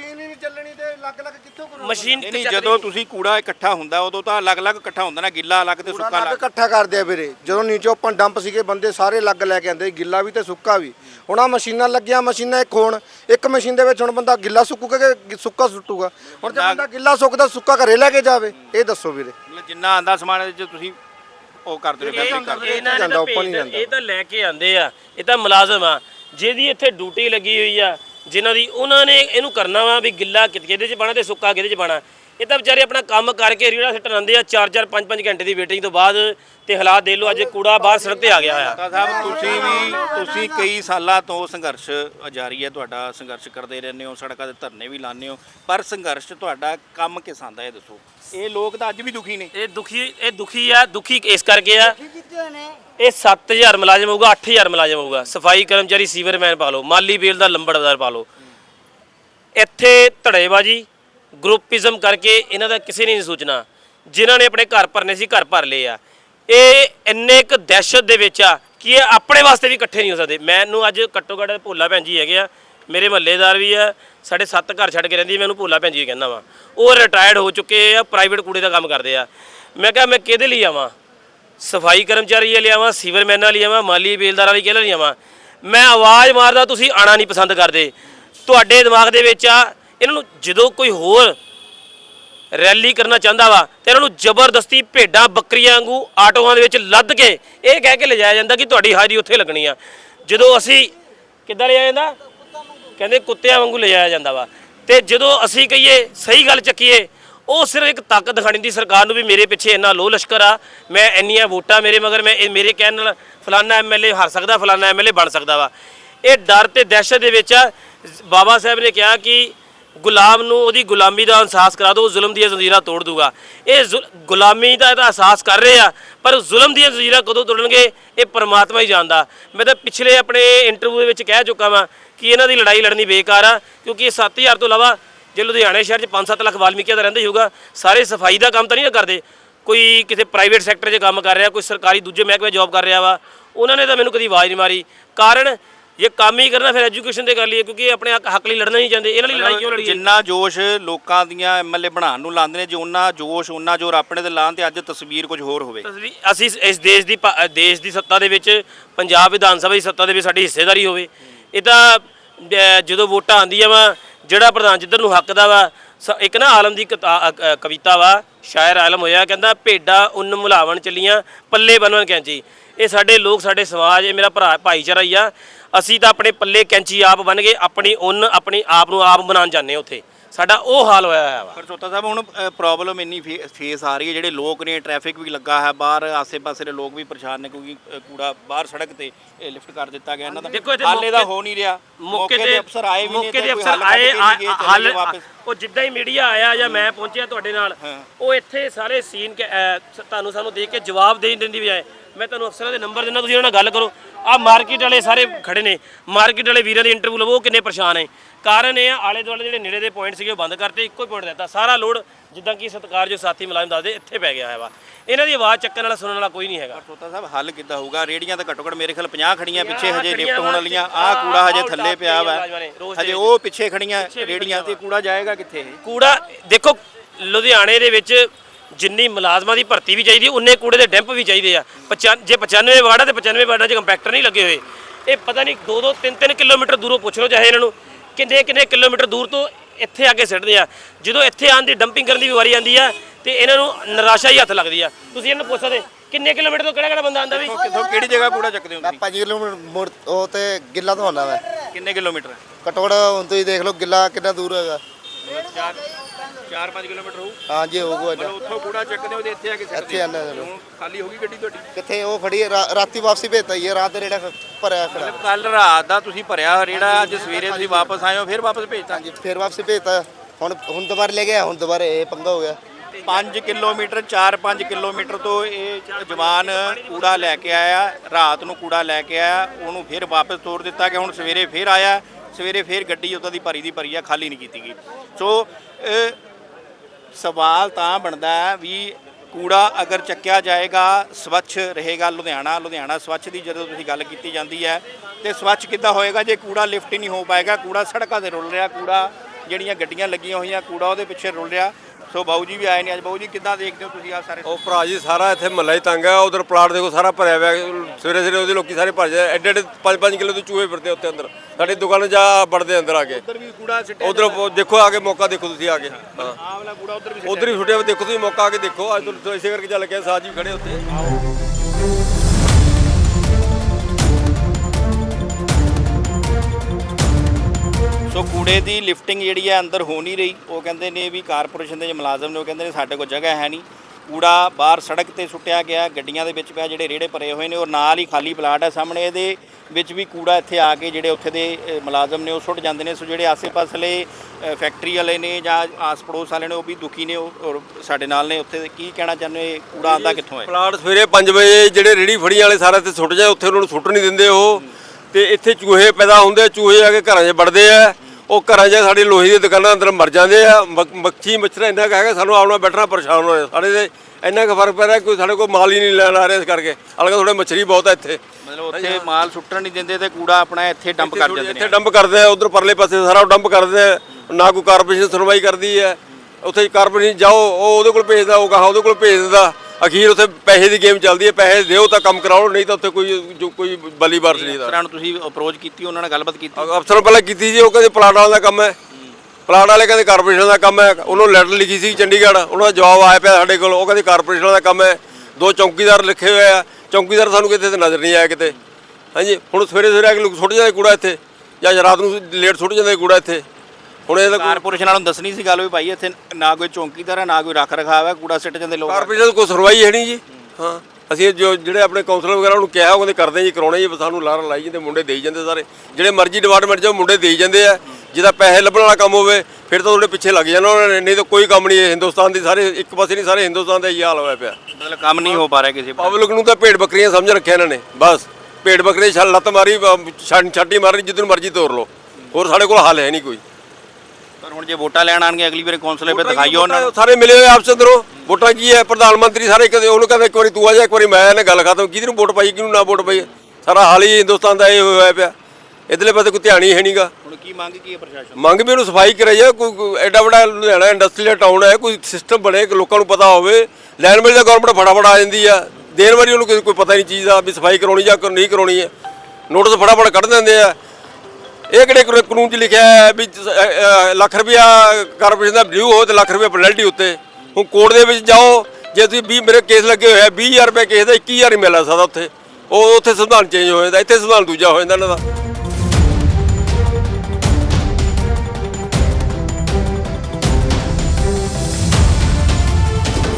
ਮਸ਼ੀਨ ਨਹੀਂ ਕਿੱਥੋਂ ਕਰੋ ਮਸ਼ੀਨ ਜਦੋਂ ਤੁਸੀਂ ਕੂੜਾ ਇਕੱਠਾ ਹੁੰਦਾ ਉਦੋਂ ਤਾਂ ਅਲੱਗ-ਅਲੱਗ ਇਕੱਠਾ ਹੁੰਦਾ ਨਾ ਗਿੱਲਾ ਅਲੱਗ ਤੇ ਸੁੱਕਾ ਲੱਗ ਅਲੱਗ। ਇਕੱਠਾ ਕਰਦੇ ਆ ਵੀਰੇ। ਜਦੋਂ ਨੀਚੇ ਓਪਨ ਡੰਪ ਸੀਗੇ ਬੰਦੇ ਸਾਰੇ ਲੱਗ ਲੈ ਕੇ ਆਂਦੇ ਗਿੱਲਾ ਵੀ ਤੇ ਸੁੱਕਾ ਵੀ। ਹੁਣ ਆ ਮਸ਼ੀਨਾਂ ਲੱਗੀਆਂ ਮਸ਼ੀਨਾਂ ਇੱਕ ਹੋਣ ਇੱਕ ਮਸ਼ੀਨ ਦੇ ਵਿੱਚ ਹੁਣ ਬੰਦਾ ਗਿੱਲਾ ਸੁੱਕੂਗਾ ਕਿ ਸੁੱਕਾ ਸੁੱਟੂਗਾ? ਹੁਣ ਜੇ ਬੰਦਾ ਗਿੱਲਾ ਸੁੱਕਦਾ ਸੁੱਕਾ ਘਰੇ ਲੈ ਕੇ ਜਾਵੇ ਇਹ ਦੱਸੋ ਵੀਰੇ। ਮਤਲਬ ਜਿੰਨਾ ਆਂਦਾ ਸਮਾਨ ਇਹਦੇ ਚ ਤੁਸੀਂ ਉਹ ਕਰਦੇ ਹੋ ਫੈਬਰਿਕ ਕਰਦੇ। ਇਹਨਾਂ ਜਾਂਦਾ, ਜਾਂਦਾ। ਇਹ ਤਾਂ ਲੈ ਕੇ ਆਂਦੇ ਆ ਇਹ ਤਾਂ ਮੁਲਾਜ਼ਮ ਆ। ਜਿਹਦੀ ਇੱਥੇ ਡਿਊਟੀ ਲੱਗੀ ਹੋਈ ਆ ਜਿਨ੍ਹਾਂ ਦੀ ਉਹਨਾਂ ਨੇ ਇਹਨੂੰ ਕਰਨਾ ਵਾ ਵੀ ਗਿੱਲਾ ਕਿ- ਕਿਹਦੇ 'ਚ ਪਾਣਾ ਤੇ ਸੁੱਕਾ ਕਿਹਦੇ 'ਚ ਪਾਣਾ ਇਹ ਤਾਂ ਵਿਚਾਰੇ ਆਪਣਾ ਕੰਮ ਕਰਕੇ ਰੀੜਾ ਸਿੱਟਣ ਆਉਂਦੇ ਆ 4-4 5-5 ਘੰਟੇ ਦੀ ਵੇਟਿੰਗ ਤੋਂ ਬਾਅਦ ਤੇ ਹਾਲਾਤ ਦੇਖ ਲਓ ਅੱਜ ਕੂੜਾ ਬਾਹਰ ਸੜਕ ਤੇ ਆ ਗਿਆ ਆ ਤਾਂ ਸਾਹਿਬ ਤੁਸੀਂ ਵੀ ਤੁਸੀਂ ਕਈ ਸਾਲਾਂ ਤੋਂ ਸੰਘਰਸ਼ ਜਾਰੀ ਹੈ ਤੁਹਾਡਾ ਸੰਘਰਸ਼ ਕਰਦੇ ਰਹਿੰਦੇ ਹੋ ਸੜਕਾਂ ਤੇ ਧਰਨੇ ਵੀ ਲਾਉਂਦੇ ਹੋ ਪਰ ਸੰਘਰਸ਼ ਤੁਹਾਡਾ ਕੰਮ ਕਿਸ ਆਂਦਾ ਇਹ ਦੱਸੋ? ਇਹ ਲੋਕ ਤਾਂ ਅੱਜ ਵੀ ਦੁਖੀ ਨੇ। ਇਹ ਦੁਖੀ ਇਹ ਦੁਖੀ ਆ ਦੁਖੀ ਇਸ ਕਰਕੇ ਆ। ਇਹ 7000 ਮੁਲਾਜ਼ਮ ਹੋਊਗਾ 8000 ਮੁਲਾਜ਼ਮ ਹੋਊਗਾ। ਸਫ਼ਾਈ ਕਰਮਚਾਰੀ ਸੀਵਰਮੈਨ ਪਾ ਲਓ ਮਾਲੀ ਬੇਲ ਦਾ ਲੰਬੜਦਾਰ ਪਾ ਲਓ। ਇੱਥੇ ਧੜੇਬਾਜੀ ਗਰੁੱਪਿਜ਼ਮ ਕਰਕੇ ਇਹਨਾਂ ਦਾ ਕਿਸੇ ਨੇ ਨਹੀਂ ਸੋਚਣਾ। ਜਿਨ੍ਹਾਂ ਨੇ ਆਪਣੇ ਘਰ ਭਰਨੇ ਸੀ, ਘਰ ਭਰ ਲਏ ਆ। ਇਹ ਇੰਨੇ ਕੁ ਦਹਿਸ਼ਤ ਦੇ ਵਿੱਚ ਆ ਕਿ ਇਹ ਆਪਣੇ ਵਾਸਤੇ ਵੀ ਇਕੱਠੇ ਨਹੀਂ ਹੋ ਸਕਦੇ। ਮੈਨੂੰ ਅੱਜ ਘੱਟੋ ਘੱਟ ਭੋਲਾ ਭੈਣ ਜੀ ਹੈਗੇ ਆ। ਮੇਰੇ ਮਹੱਲੇਦਾਰ ਵੀ ਆ। ਸਾਡੇ ਸੱਤ ਘਰ ਛੱਡ ਕੇ ਰਹਿੰਦੀ ਮੈਨੂੰ ਭੋਲਾ ਭੈਣ ਜੀ ਕਹਿੰਦਾ ਵਾ। ਉਹ ਰਿਟਾਇਰਡ ਹੋ ਚੁੱਕੇ ਆ ਪ੍ਰਾਈਵੇਟ ਕੂੜੇ ਦਾ ਕੰਮ ਕਰਦੇ ਆ। ਮੈਂ ਕਿਹਾ, ਮੈਂ ਕਿਹਦੇ ਲਈ ਆਵਾਂ? ਸਫ਼ਾਈ ਕਰਮਚਾਰੀ ਲਈ ਆਵਾਂ ਸੀਵਰਮੈਨਾਂ ਲਈ ਆਵਾਂ, ਮਾਲੀ ਬੇਲਦਾਰਾਂ ਲਈ ਕਿਹਦੇ ਲਈ ਆਵਾਂ? ਮੈਂ ਆਵਾਜ਼ ਮਾਰਦਾ, ਤੁਸੀਂ ਆਣਾ ਨਹੀਂ ਪਸੰਦ ਕਰਦੇ। ਤੁਹਾਡੇ ਦਿਮਾਗ ਦੇ ਵਿੱਚ ਆ ਇਹਨਾਂ ਨੂੰ ਜਦੋਂ ਕੋਈ ਹੋਰ ਰੈਲੀ ਕਰਨਾ ਚਾਹੁੰਦਾ ਵਾ ਤੇ ਇਹਨਾਂ ਨੂੰ ਜ਼ਬਰਦਸਤੀ ਭੇਡਾਂ ਬੱਕਰੀਆਂ ਵਾਂਗੂ ਆਟੋਆਂ ਦੇ ਵਿੱਚ ਲੱਦ ਕੇ ਇਹ ਕਹਿ ਕੇ ਲਿਜਾਇਆ ਜਾਂਦਾ ਕਿ ਤੁਹਾਡੀ ਹਾਜ਼ਰੀ ਉੱਥੇ ਲੱਗਣੀ ਆ। ਜਦੋਂ ਅਸੀਂ ਕਿੱਦਾਂ ਲਿਜਾਇਆ ਜਾਂਦਾ? ਕਹਿੰਦੇ ਕੁੱਤਿਆਂ ਵਾਂਗੂ ਲਿਜਾਇਆ ਜਾਂਦਾ ਵਾ। ਤੇ ਜਦੋਂ ਅਸੀਂ ਕਹੀਏ, ਸਹੀ ਗੱਲ ਚੱਕੀਏ, ਉਹ ਸਿਰਫ ਇੱਕ ਤਾਕਤ ਦਿਖਾਣੀ ਦੀ ਸਰਕਾਰ ਨੂੰ ਵੀ ਮੇਰੇ ਪਿੱਛੇ ਇੰਨਾ ਲੋ ਲਸ਼ਕਰ ਆ, ਮੈਂ ਇੰਨੀਆਂ ਵੋਟਾਂ ਮੇਰੇ ਮਗਰ, ਮੈਂ ਇਹ ਮੇਰੇ ਕਹਿਣ ਨਾਲ ਫਲਾਨਾ ਐਮਐਲਏ ਹਾਰ ਸਕਦਾ, ਫਲਾਨਾ ਐਮਐਲਏ ਬਣ ਸਕਦਾ ਵਾ। ਇਹ ਡਰ ਤੇ ਦਹਿਸ਼ਤ ਦੇ ਵਿੱਚ ਬਾਬਾ ਸਾਹਿਬ ਨੇ ਕਿਹਾ ਕਿ ਗੁਲਾਮ ਨੂੰ ਉਹਦੀ ਗੁਲਾਮੀ ਦਾ ਅਹਿਸਾਸ ਕਰਾ ਦਿਓ, ਉਹ ਜ਼ੁਲਮ ਦੀਆਂ ਜ਼ੰਜੀਰਾਂ ਤੋੜ ਦੂਗਾ। ਇਹ ਜ਼ੁ- ਗੁਲਾਮੀ ਦਾ ਇਹਦਾ ਅਹਿਸਾਸ ਕਰ ਰਹੇ ਆ, ਪਰ ਜ਼ੁਲਮ ਦੀਆਂ ਜ਼ੰਜੀਰਾਂ ਕਦੋਂ ਤੋੜਨਗੇ, ਇਹ ਪਰਮਾਤਮਾ ਹੀ ਜਾਣਦਾ। ਮੈਂ ਤਾਂ ਪਿਛਲੇ ਆਪਣੇ ਇੰਟਰਵਿਊ ਦੇ ਵਿੱਚ ਕਹਿ ਚੁੱਕਾ ਵਾਂ ਕਿ ਇਹਨਾਂ ਦੀ ਲੜਾਈ ਲੜਨੀ ਬੇਕਾਰ ਆ, ਕਿਉਂਕਿ ਇਹ 7000 ਤੋਂ ਇਲਾਵਾ ਜੇ ਲੁਧਿਆਣੇ ਸ਼ਹਿਰ 'ਚ 5-7 ਲੱਖ ਵਾਲਮੀਕੀਆਂ ਦਾ ਰਹਿੰਦੇ ਹੋਊਗਾ, ਸਾਰੇ ਸਫ਼ਾਈ ਦਾ ਕੰਮ ਤਾਂ ਨਹੀਂ ਨਾ ਕਰਦੇ। ਕੋਈ ਕਿਸੇ ਪ੍ਰਾਈਵੇਟ ਸੈਕਟਰ 'ਚ ਕੰਮ ਕਰ ਰਿਹਾ, ਕੋਈ ਸਰਕਾਰੀ ਦੂਜੇ ਮਹਿਕਮੇ ਜੌਬ ਕਰ ਰਿਹਾ ਵਾ, ਉਹਨਾਂ ਨੇ ਤਾਂ ਮੈਨੂੰ ਕਦੀ ਆਵਾਜ਼ ਨਹੀਂ ਮਾਰੀ। ਕਾਰਨ ਇਹ ਕੰਮ ਹੀ ਕਰਨਾ ਫਿਰ ਐਜੂਕੇਸ਼ਨ ਤੇ ਕਰ ਲਈਏ ਕਿਉਂਕਿ ਇਹ ਆਪਣੇ ਹੱਕ- ਹੱਕ ਲਈ ਲੜਨਾ ਨਹੀਂ ਚਾਹੁੰਦੇ ਇਹਨਾਂ ਲਈ ਲੜਾਈ ਕਿਉਂ ਲੜੀਏ? ਜਿੰਨਾ ਜੋਸ਼ ਲੋਕਾਂ ਦੀਆਂ ਐਮਐਲਏ ਬਣਾਉਣ ਨੂੰ ਲਾਉਂਦੇ ਨੇ ਜੇ ਉਹਨਾਂ ਜੋਸ਼ ਉਹਨਾਂ ਜ਼ੋਰ ਆਪਣੇ ਤੇ ਲਾਉਣ ਤੇ ਅੱਜ ਤਸਵੀਰ ਕੁਝ ਹੋਰ ਹੋਵੇ। ਤਸਵੀਰ ਅਸੀਂ ਇਸ- ਦੇਸ਼ ਦੀ ਅ, ਦੇਸ਼ ਦੀ ਸੱਤਾ ਦੇ ਵਿੱਚ ਪੰਜਾਬ ਵਿਧਾਨ ਸਭਾ ਦੀ ਸੱਤਾ ਦੇ ਵਿੱਚ ਸਾਡੀ ਹਿੱਸੇਦਾਰੀ ਹੋਵੇ। ਇਹ ਤਾਂ ਜਦੋਂ ਵੋਟਾਂ ਆਉਂਦੀਆਂ ਵਾ ਜਿਹੜਾ ਪ੍ਰਧਾਨ ਜਿੱਧਰ ਨੂੰ ਹੱਕ ਦਾ ਵਾ ਸ- ਇੱਕ ਨਾ ਆਲਮ ਦੀ ਕਿਤਾ- ਅ, ਅ, ਕਵਿਤਾ ਵਾ ਸ਼ਾਇਰ ਆਲਮ ਹੋਇਆ ਕਹਿੰਦਾ ਭੇਡਾਂ ਉਨ ਮੁਲਾਵਣ ਚੱਲੀਆਂ ਪੱਲੇ ਬੰਨਣ ਕੈਂਚੀ। ਇਹ ਸਾਡੇ ਲੋਕ ਸਾਡੇ ਸਮਾਜ ਇਹ ਮੇਰਾ ਭਰਾ ਭਾਈਚਾਰਾ ਹੀ ਆ। ਅਸੀਂ ਤਾਂ ਆਪਣੇ ਪੱਲੇ ਕੈਂਚੀ ਆਪ ਬਣ ਗਏ ਆਪਣੀ ਉਨ ਆਪਣੀ ਆਪ ਨੂੰ ਆਪ ਬਣਾਉਣ ਜਾਂਦੇ ਹਾਂ ਉੱਥੇ। ਸਾਡਾ ਉਹ ਹਾਲ ਹੋਇਆ ਹੋਇਆ ਵਾ। ਪਰ ਚੋਤਾ ਸਾਹਿਬ ਹੁਣ ਪ੍ਰੋਬਲਮ ਇੰਨੀ ਫੇਸ ਆ ਰਹੀ ਹੈ ਜਿਹੜੇ ਲੋਕ ਨੇ ਟ੍ਰੈਫਿਕ ਵੀ ਲੱਗਾ ਹੈ ਬਾਹਰ ਆਸੇ-ਪਾਸੇ ਦੇ ਲੋਕ ਵੀ ਪਰੇਸ਼ਾਨ ਨੇ ਕਿਉਂਕਿ ਕੂੜਾ ਬਾਹਰ ਸੜਕ ਤੇ ਲਿਫਟ ਕਰ ਦਿੱਤਾ ਗਿਆ। ਇਹਨਾਂ ਦਾ ਹਾਲੇ ਦਾ ਹੋ ਨਹੀਂ ਰਿਹਾ। ਮੌਕੇ ਤੇ ਅਫਸਰ ਆਏ ਵੀ ਨਹੀਂ ਮੌਕੇ ਦੇ ਅਫਸਰ ਆਏ ਹੱਲ ਉਹ ਜਿੱਦਾਂ ਹੀ ਮੀਡੀਆ ਆਇਆ ਜਾਂ ਮੈਂ ਪਹੁੰਚਿਆ ਤੁਹਾਡੇ ਨਾਲ ਉਹ ਇੱਥੇ ਸਾਰੇ ਸੀਨ ਤੁਹਾਨੂੰ ਸਾਨੂੰ ਦੇਖ ਕੇ ਜਵਾਬ ਦੇ ਦੇਣ ਦੀ ਬਜਾਏ ਮੈਂ ਤੁਹਾਨੂੰ ਅਫਸਰਾਂ ਦੇ ਨੰਬਰ ਦਿੰਦਾ ਤੁਸੀਂ ਉਹਨਾਂ ਨਾਲ ਗੱਲ ਕਰੋ। ਆ ਮਾਰਕੀਟ ਵਾਲੇ ਸਾਰੇ ਖੜੇ ਨੇ। ਮਾਰਕੀਟ ਵਾਲੇ ਵੀਰਾਂ ਦੀ ਇੰਟਰਵਿਊ ਲਵੋ ਉਹ ਕਿੰਨੇ ਪਰੇਸ਼ਾਨ ਹੈ ਕਾਰਨ ਇਹ ਆ ਆਲੇ ਦੁਆਲੇ ਜਿਹੜੇ ਨੇੜੇ ਦੇ ਪੁਆਇੰਟ ਸੀਗੇ ਉਹ ਬੰਦ ਕਰਤੇ ਇੱਕੋ ਹੀ ਪੁਆਇੰਟ ਦਿੱਤਾ ਸਾਰਾ ਲੋਡ ਜਿੱਦਾਂ ਕਿ ਸਤਕਾਰ ਜੋ ਸਾਥੀ ਮੁਲਾਜ਼ਮ ਦੱਸਦੇ ਇੱਥੇ ਪੈ ਗਿਆ ਹੈ ਵਾ ਇਹਨਾਂ ਦੀ ਆਵਾਜ਼ ਚੱਕਣ ਵਾਲਾ ਸੁਣਨ ਵਾਲਾ ਕੋਈ ਨਹੀਂ ਹੈਗਾ। ਚੋਤਾ ਸਾਹਿਬ ਹੱਲ ਕਿੱਦਾਂ ਹੋਊਗਾ? ਰੇੜੀਆਂ ਤਾਂ ਘੱਟੋ ਘੱਟ ਮੇਰੇ ਖਿਆਲ 50 ਖੜੀਆਂ ਪਿੱਛੇ ਹਜੇ ਲਿਫਟ ਹੋਣ ਵਾਲੀਆਂ। ਆਹ ਕੂੜਾ ਹਜੇ ਥੱਲੇ ਪਿਆ ਵਾ। ਨੇ, ਹਜੇ ਉਹ ਪਿੱਛੇ ਖੜੀਆਂ ਰੇੜੀਆਂ ਤੇ ਕੂੜਾ ਜਾਏਗਾ ਕਿੱਥੇ ਕੂੜਾ ਦੇਖੋ ਲੁਧਿਆਣੇ ਦੇ ਵਿੱਚ ਜਿੰਨੀ ਮੁਲਾਜ਼ਮਾਂ ਦੀ ਭਰਤੀ ਵੀ ਚਾਹੀਦੀ ਉਨੇ ਕੂੜੇ ਦੇ ਡੈਂਪ ਵੀ ਚਾਹੀਦੇ ਆ। ਪਚਾਨ- ਜੇ 95 ਵਾਰਡ ਆ ਤੇ 95 ਵਾਰਡਾਂ 'ਚ ਕੰਪੈਕਟਰ ਨਹੀਂ ਲੱਗੇ ਹੋਏ ਇਹ ਪਤਾ ਨਹੀਂ 2-2 3-3 ਕਿਲੋਮੀਟਰ ਦੂਰੋਂ ਪੁੱਛ ਲਓ ਚਾਹੇ ਇਹਨਾਂ ਨੂੰ ਕਿੰਨੇ ਕਿੰਨੇ ਕਿਲੋਮੀਟਰ ਦੂਰ ਤੋਂ ਇੱਥੇ ਆ ਕੇ ਸਿੱਟਦੇ ਆ। ਜਦੋਂ ਇੱਥੇ ਆਉਣ ਦੀ ਡੰਪਿੰਗ ਕਰਨ ਦੀ ਵਾਰੀ ਆਉਂਦੀ ਆ ਤੇ ਇਹਨਾਂ ਨੂੰ ਨਿਰਾਸ਼ਾ ਹੀ ਹੱਥ ਲੱਗਦੀ ਆ। ਤੁਸੀਂ ਇਹਨਾਂ ਨੂੰ ਪੁੱਛ ਸਕਦੇ ਕਿੰਨੇ ਕਿਲੋਮੀਟਰ ਤੋਂ ਕਿਹੜਾ ਕਿਹੜਾ ਬੰਦਾ ਆਉਂਦਾ ਵੀ? ਕਿੱਥੋਂ ਕਿਹੜੀ ਜਗ੍ਹਾ ਕੂੜਾ ਚੱਕਦੇ ਹੋ ਤੁਸੀਂ? 5 ਕਿਲੋਮੀਟਰ ਮੁੜ ਉਹ ਤੇ ਗਿੱਲਾ ਤੋਂ ਆਉਂਦਾ ਵਾ। ਕਿੰਨੇ ਕਿਲੋਮੀਟਰ? ਕਟੋੜ ਹੁਣ ਤੁਸੀਂ ਦੇਖ ਲਓ ਗਿੱਲਾ ਕਿੰਨਾ ਦੂਰ ਹੈਗਾ। 4 4-5 ਕਿਲੋਮੀਟਰ ਹੋਊ। ਹਾਂਜੀ ਹੋਊਗਾ। ਮਤਲਬ ਉੱਥੋਂ ਕੂੜਾ ਚੱਕਦੇ ਹੋ ਤੇ ਇੱਥੇ ਆ ਕੇ ਸਿੱਟਦੇ ਇੱਥੇ ਆਉਂਦੇ ਹੋ। ਹੁਣ ਖਾਲੀ ਹੋ ਗਈ ਗੱਡੀ ਤੁਹਾਡੀ। ਕਿੱਥੇ ਉਹ ਖੜੀ ਹੈ, ਰਾ- ਰਾਤੀ ਵਾਪਸੀ ਭੇਜਤਾ ਹੀ ਹੈ ਰਾਤ ਦੇ ਰੇੜਾ ਭਰਿਆ ਖੜਾ। ਕੱਲ ਰਾਤ ਦਾ ਤੁਸੀਂ ਭਰਿਆ ਰੇੜਾ ਅੱਜ ਸਵੇਰੇ ਤੁਸੀਂ ਵਾਪਸ ਆਏ ਹੋ ਫਿਰ ਵਾਪਸ ਭੇਜਤਾ। ਹਾਂਜੀ ਫਿਰ ਵਾਪਸੀ ਭੇਜਤਾ। ਹੁਣ ਹੁਣ ਦੁਬਾਰਾ ਲੈ ਗਿਆ ਹੁਣ ਦੁਬਾਰਾ ਇਹ ਪੰਗਾ ਹੋ ਗਿਆ। 5 ਕਿਲੋਮੀਟਰ 4-5 ਕਿਲੋਮੀਟਰ ਤੋਂ ਇਹ ਜਵਾਨ ਕੂੜਾ ਲੈ ਕੇ ਆਇਆ ਰਾਤ ਨੂੰ ਕੂੜਾ ਲੈ ਕੇ ਆਇਆ ਉਹਨੂੰ ਫਿਰ ਵਾਪਸ ਤੋੜ ਦਿੱਤਾ ਕਿ ਹੁਣ ਸਵੇਰੇ ਫਿਰ ਆਇਆ। ਸਵੇਰੇ ਫਿਰ ਗੱਡੀ ਉੱਤੋਂ ਦੀ ਭਰੀ ਦੀ ਭਰੀ ਆ, ਖਾਲੀ ਨਹੀਂ ਕੀਤੀ ਗਈ। ਸੋ ਸਵਾਲ ਤਾਂ ਬਣਦਾ ਹੈ ਵੀ ਕੂੜਾ ਅਗਰ ਚੱਕਿਆ ਜਾਏਗਾ, ਸਵੱਛ ਰਹੇਗਾ ਲੁਧਿਆਣਾ ਲੁਧਿਆਣਾ ਸਵੱਛ ਦੀ ਜਦੋਂ ਤੁਸੀਂ ਗੱਲ ਕੀਤੀ ਜਾਂਦੀ ਹੈ, ਤੇ ਸਵੱਛ ਕਿੱਦਾਂ ਹੋਏਗਾ? ਜੇ ਕੂੜਾ ਲਿਫਟ ਹੀ ਨਹੀਂ ਹੋ ਪਾਏਗਾ, ਕੂੜਾ ਸੜਕਾਂ ਤੇ ਰੁਲ ਰਿਹਾ, ਕੂੜਾ ਜਿਹੜੀਆਂ ਗੱਡੀਆਂ ਲੱਗੀਆਂ ਹੋਈਆਂ, ਕੂੜਾ ਉਹਦੇ ਪਿੱਛੇ ਰੁਲ ਰਿਹਾ ਸੋ ਬਾਊ ਜੀ ਵੀ ਆਏ ਨੇ ਅੱਜ। ਬਾਊ ਜੀ ਕਿੱਦਾਂ ਦੇਖਦੇ ਹੋ ਤੁਸੀਂ ਆ ਸਾਰੇ ਉਹ ਭਰਾ ਜੀ ਸਾਰਾ ਇੱਥੇ ਮਹੱਲਾ ਹੀ ਤੰਗ ਹੈ। ਉਧਰ ਪਲਾਟ ਦੇਖੋ ਸਾਰਾ ਭਰਿਆ ਹੋਇਆ ਸਵੇਰੇ ਸਵੇਰੇ ਉਹਦੇ ਲੋਕੀ ਸਾਰੇ ਭਰ ਜਾਂਦੇ। ਐਡੇ ਐਡੇ 5-5 ਕਿਲੋ ਦੇ ਚੂਹੇ ਫਿਰਦੇ ਉੱਥੇ ਅੰਦਰ। ਸਾਡੀ ਦੁਕਾਨ ਜਾ ਵੜਦੇ ਅੰਦਰ ਆ ਕੇ। ਉਧਰ ਵੀ ਕੂੜਾ ਸਿੱਟਿਆ ਉਧਰ ਦੇਖੋ ਆ ਕੇ ਮੌਕਾ ਦੇਖੋ ਤੁਸੀਂ ਆ ਕੇ। ਹਾਂ। ਆਹ ਵਾਲਾ ਕੂੜਾ ਉਧਰ ਵੀ ਉਧਰ ਹੀ ਛੁੱਟਿਆ ਦੇਖੋ ਤੁਸੀਂ ਮੌਕਾ ਆ ਕੇ ਦੇਖੋ। ਅੱਜ ਤੋਂ ਇਸੇ ਕਰਕੇ ਚੱਲ ਕੇ ਸਾਜ ਖੜੇ ਉੱਤੇ ਸੋ ਕੂੜੇ ਦੀ ਲਿਫਟਿੰਗ ਜਿਹੜੀ ਹੈ ਅੰਦਰ ਹੋ ਨਹੀਂ ਰਹੀ। ਉਹ ਕਹਿੰਦੇ ਨੇ ਵੀ ਕਾਰਪੋਰੇਸ਼ਨ ਦੇ ਮੁਲਾਜ਼ਮ ਨੇ ਉਹ ਕਹਿੰਦੇ ਨੇ ਸਾਡੇ ਕੋਲ ਜਗ੍ਹਾ ਹੈ ਨਹੀਂ। ਕੂੜਾ ਬਾਹਰ ਸੜਕ ਤੇ ਸੁੱਟਿਆ ਗਿਆ ਗੱਡੀਆਂ ਦੇ ਵਿੱਚ ਪਿਆ ਜਿਹੜੇ ਰੇੜੇ ਭਰੇ ਹੋਏ ਨੇ ਔਰ ਨਾਲ ਹੀ ਖਾਲੀ ਪਲਾਟ ਹੈ ਸਾਹਮਣੇ। ਇਹਦੇ ਵਿੱਚ ਵੀ ਕੂੜਾ ਇੱਥੇ ਆ ਕੇ ਜਿਹੜੇ ਉੱਥੇ ਦੇ ਮੁਲਾਜ਼ਮ ਨੇ ਉਹ ਸੁੱਟ ਜਾਂਦੇ ਨੇ। ਸੋ ਜਿਹੜੇ ਆਸੇ-ਪਾਸਲੇ ਫੈਕਟਰੀ ਵਾਲੇ ਨੇ ਜਾਂ ਆਸ ਪੜੋਸ ਵਾਲੇ ਨੇ ਉਹ ਵੀ ਦੁਖੀ ਨੇ ਔਰ ਸਾਡੇ ਨਾਲ ਨੇ। ਉੱਥੇ ਕੀ ਕਹਿਣਾ ਚਾਹੁੰਦੇ ਕੂੜਾ ਆਂਦਾ ਕਿੱਥੋਂ ਹੈ? ਪਲਾਟ ਸਵੇਰੇ 5 ਵਜੇ ਜਿਹੜੇ ਰੇੜੀ ਫੜੀਆਂ ਵਾਲੇ ਸਾਰੇ ਤੇ ਸੁੱਟ ਜਾਏ ਉੱਥੇ ਉਹਨਾਂ ਨੂੰ ਸੁੱਟ ਨਹੀਂ ਦਿੰਦੇ ਉਹ। ਤੇ ਇੱਥੇ ਚੂਹੇ ਪੈਦਾ ਹੁੰਦੇ ਚੂਹੇ ਆ ਕੇ ਘਰਾਂ 'ਚ ਵੜਦੇ ਆ। ਉਹ ਘਰਾਂ 'ਚ ਸਾਡੀ ਲੋਹੀ ਦੀ ਦੁਕਾਨਾਂ ਅੰਦਰ ਮਰ ਜਾਂਦੇ ਆ ਮੱਖ- ਮੱਛਰ ਇੰਨਾ ਕੁ ਹੈਗਾ ਸਾਨੂੰ ਆਉਣਾ ਬੈਠਣਾ ਪਰੇਸ਼ਾਨ ਹੋਇਆ। ਸਾਡੇ ਤੇ ਇੰਨਾ ਕੁ ਫ਼ਰਕ ਪੈ ਰਿਹਾ ਕੋਈ ਸਾਡੇ ਕੋਲ ਮਾਲ ਹੀ ਨਹੀਂ ਲੈਣ ਆ ਰਿਹਾ ਇਸ ਕਰਕੇ। ਅਲਗਾ ਥੋੜੇ ਮੱਛਰੀ ਬਹੁਤ ਆ ਇੱਥੇ। ਮਤਲਬ ਉੱਥੇ ਮਾਲ ਸੁੱਟਣ ਨਹੀਂ ਦਿੰਦੇ ਤੇ ਕੂੜਾ ਆਪਣਾ ਇੱਥੇ ਡੰਪ ਕਰ ਜਾਂਦੇ ਇੱਥੇ ਡੰਪ ਕਰਦੇ ਆ ਉਧਰ ਪਰਲੇ ਪਾਸੇ ਸਾਰਾ ਡੰਪ ਕਰਦੇ ਆ ਨਾ ਕੋਈ ਕਾਰਪੋਰੇਸ਼ਨ ਸੁਣਵਾਈ ਕਰਦੀ ਹੈ ਉੱਥੇ ਕਾਰਪੋਰੇਸ਼ਨ ਜਾਓ ਉਹ ਉਹਦੇ ਕੋਲ ਭੇਜਦਾ ਉਹ ਕਹਾ ਉਹਦੇ ਕੋਲ ਭੇਜ ਦਿੰਦਾ। ਅਖੀਰ ਉੱਥੇ ਪੈਸੇ ਦੀ ਗੇਮ ਚੱਲਦੀ ਹੈ ਪੈਸੇ ਦਿਓ ਤਾਂ ਕੰਮ ਕਰਾਓ ਨਹੀਂ ਤਾਂ ਉੱਥੇ ਕੋਈ ਜੋ ਕੋਈ ਬਲੀ ਬਾਰਸ ਨਹੀਂ ਦਾ ਅਫਸਰਾਂ ਨੂੰ ਤੁਸੀਂ ਅਪਰੋਚ ਕੀਤੀ ਉਹਨਾਂ ਨਾਲ ਗੱਲਬਾਤ ਕੀਤੀ? ਅਫਸਰ ਪਹਿਲਾਂ ਕੀਤੀ ਜੀ ਉਹ ਕਹਿੰਦੇ ਪਲਾਟ ਵਾਲਾ ਦਾ ਕੰਮ ਹੈ। ਪਲਾਟ ਵਾਲੇ ਕਹਿੰਦੇ ਕਾਰਪੋਰੇਸ਼ਨ ਦਾ ਕੰਮ ਹੈ। ਉਹਨੂੰ ਲੈਟਰ ਲਿਖੀ ਸੀ ਚੰਡੀਗੜ੍ਹ ਉਹਨਾਂ ਦਾ ਜਵਾਬ ਆਇਆ ਪਿਆ ਸਾਡੇ ਕੋਲ ਉਹ ਕਹਿੰਦੇ ਕਾਰਪੋਰੇਸ਼ਨ ਦਾ ਕੰਮ ਹੈ। ਦੋ ਚੌਕੀਦਾਰ ਲਿਖੇ ਹੋਏ ਆ ਚੌਕੀਦਾਰ ਸਾਨੂੰ ਕਿਤੇ ਤੇ ਨਜ਼ਰ ਨਹੀਂ ਆਇਆ ਕਿਤੇ। ਹਾਂਜੀ ਹੁਣ ਸਵੇਰੇ ਸਵੇਰੇ ਆ ਕੇ ਲੋਕ ਸੁੱਟ ਜਾਂਦੇ ਕੂੜਾ ਇੱਥੇ ਜਾਂ ਰਾਤ ਨੂੰ ਲੇਟ ਸੁੱਟ ਜਾਂਦੇ ਕੂੜਾ ਇੱਥੇ। ਹੁਣ ਇਹਦਾ ਕੋਈ ਕਾਰਪੋਰੇਸ਼ਨ ਵਾਲਿਆਂ ਨੂੰ ਦੱਸਣੀ ਸੀ ਗੱਲ ਵੀ ਭਾਈ ਇੱਥੇ ਨਾ ਕੋਈ ਚੌਂਕੀਦਾਰ ਹੈ ਨਾ ਕੋਈ ਰੱਖ ਰਖਾਵ ਹੈ ਕੂੜਾ ਸਿੱਟ ਜਾਂਦੇ ਲੋਕ। ਕਾਰਪੋਰੇਸ਼ਨ ਕੋਈ ਸੁਣਵਾਈ ਹੈ ਨਹੀਂ ਜੀ। ਹਾਂ ਅਸੀਂ ਜੋ ਜਿਹੜੇ ਆਪਣੇ ਕਾਉਂਸਲਰ ਵਗੈਰਾ ਨੂੰ ਕਿਹਾ ਉਹ ਕਹਿੰਦੇ ਕਰਦੇ ਜੀ ਕਰਾਉਣੇ ਜੀ ਸਾਨੂੰ ਲਾਰ ਲਾਈ ਜਾਂਦੇ ਮੁੰਡੇ ਦੇਈ ਜਾਂਦੇ ਸਾਰੇ। ਜਿਹੜੇ ਮਰਜ਼ੀ ਡਿਪਾਰਟਮੈਂਟ 'ਚ ਮੁੰਡੇ ਦੇਈ ਜਾਂਦੇ ਆ। ਜਿਹਦਾ ਪੈਸੇ ਲੱਭਣ ਵਾਲਾ ਕੰਮ ਹੋਵੇ ਫਿਰ ਤਾਂ ਉਹਦੇ ਪਿੱਛੇ ਲੱਗ ਜਾਣਾ ਉਹਨਾਂ ਨੇ। ਨਹੀਂ ਤਾਂ ਕੋਈ ਕੰਮ ਨਹੀਂ ਹੈ ਹਿੰਦੁਸਤਾਨ ਦੀ ਸਾਰੇ ਇੱਕ ਪਾਸੇ ਨਹੀਂ ਸਾਰੇ ਹਿੰਦੁਸਤਾਨ ਦਾ ਹੀ ਹਾਲ ਹੋਇਆ ਪਿਆ। ਮਤਲਬ ਕੰਮ ਨਹੀਂ ਹੋ ਪਾ ਰਿਹਾ ਕਿਸੇ ਪਾਸੇ। ਪਬਲਿਕ ਨੂੰ ਤਾਂ ਭੇਡ ਬੱਕਰੀਆਂ ਸਮਝ ਰੱਖਿਆ ਇਹਨਾਂ ਨੇ ਬਸ। ਭੇਡ ਬੱਕਰੇ ਛੱਡ ਲੱਤ ਮਾਰੀ ਛੱਡ ਛੱਡੀ ਮਾਰੀ ਜਿੱਦਨ ਮਰਜ਼ੀ ਤੋਰ ਲਓ। ਹੋਰ ਸਾਡੇ ਕੋਲ ਹੱਲ ਹੈ ਨਹੀਂ ਕੋਈ। ਪਰ ਹੁਣ ਜੇ ਵੋਟਾਂ ਲੈਣ ਆਣਗੇ ਅਗਲੀ ਵਾਰ ਕੌਂਸਲਰ 'ਤੇ ਦਿਖਾਈਓ ਉਹਨਾਂ ਨੂੰ। ਸਾਰੇ ਮਿਲੇ ਹੋਏ ਆਪਸ ਅੰਦਰੋਂ। ਵੋਟਾਂ ਕੀ ਹੈ? ਪ੍ਰਧਾਨ ਮੰਤਰੀ ਸਾਰੇ ਕਦੇ ਉਹਨੂੰ ਕਹਿੰਦੇ ਇੱਕ ਵਾਰੀ ਤੂੰ ਆ ਜਾ ਇੱਕ ਵਾਰੀ ਮੈਂ ਇਹਨੇ ਗੱਲ ਖਤਮ ਕਿਹਦੀ ਨੂੰ ਵੋਟ ਪਾਈ ਕਿਹਨੂੰ ਨਾ ਵੋਟ ਪਾਈ? ਸਾਰਾ ਹਾਲ ਹੀ ਹਿੰਦੁਸਤਾਨ ਦਾ ਇਹ ਹੋਇਆ ਪਿਆ। ਇਧਰਲੇ ਪਾਸੇ ਕੋਈ ਧਿਆਨ ਹੀ ਹੈ ਨਹੀਂਗਾ। ਹੁਣ ਕੀ ਮੰਗ ਕੀ ਹੈ ਪ੍ਰਸ਼ਾਸਨ ਮੰਗ ਵੀ ਉਹਨੂੰ ਸਫ਼ਾਈ ਕਰਾਈ ਆ ਕੋਈ ਐਡਾ ਵੱਡਾ ਲੁਧਿਆਣਾ ਇੰਡਸਟਰੀਅਲ ਟਾਊਨ ਹੈ ਕੋਈ ਸਿਸਟਮ ਬਣੇ ਕਿ ਲੋਕਾਂ ਨੂੰ ਪਤਾ ਹੋਵੇ। ਲੈਣ ਮਿਲ ਦਾ ਗਵਰਨਮੈਂਟ ਫਟਾਫਟ ਆ ਜਾਂਦੀ ਆ। ਦੇਣ ਵਾਰੀ ਉਹਨੂੰ ਕੋਈ ਪਤਾ ਨਹੀਂ ਚੀਜ਼ ਦਾ ਵੀ ਸਫ਼ਾਈ ਕਰਾਉਣੀ ਜਾਂ ਨਹੀਂ ਕਰਾਉਣੀ ਹੈ। ਨੋਟਿਸ ਫਟਾਫਟ ਕੱਢ ਦਿੰਦੇ ਆ। ਇਹ ਕਿਹੜੇ ਕਾਨੂੰਨ- 'ਚ ਲਿਖਿਆ ਹੈ ਵੀ ਲੱਖ ਰੁਪਇਆ ਕਾਰਪੋਰੇਸ਼ਨ ਦਾ ਡਿਊ ਹੋ ਤੇ ਲੱਖ ਰੁਪਇਆ ਪੈਨਲਟੀ ਉੱਤੇ। ਹੁਣ ਕੋਰਟ ਦੇ ਵਿੱਚ ਜਾਓ, ਜੇ ਤੁਸੀਂ 20 ਮੇਰੇ ਕੇਸ ਲੱਗੇ ਹੋਏ ਆ 20000 ਰੁਪਏ ਕੇਸ ਦਾ 21000 ਹੀ ਮਿਲਦਾ ਸਕਦਾ ਉੱਥੇ। ਉਹ ਉੱਥੇ ਸੰਵਿਧਾਨ ਚੇਂਜ ਹੋ ਜਾਂਦਾ, ਇੱਥੇ ਸੰਵਿਧਾਨ ਦੂਜਾ ਹੋ ਜਾਂਦਾ ਇਹਨਾਂ ਦਾ।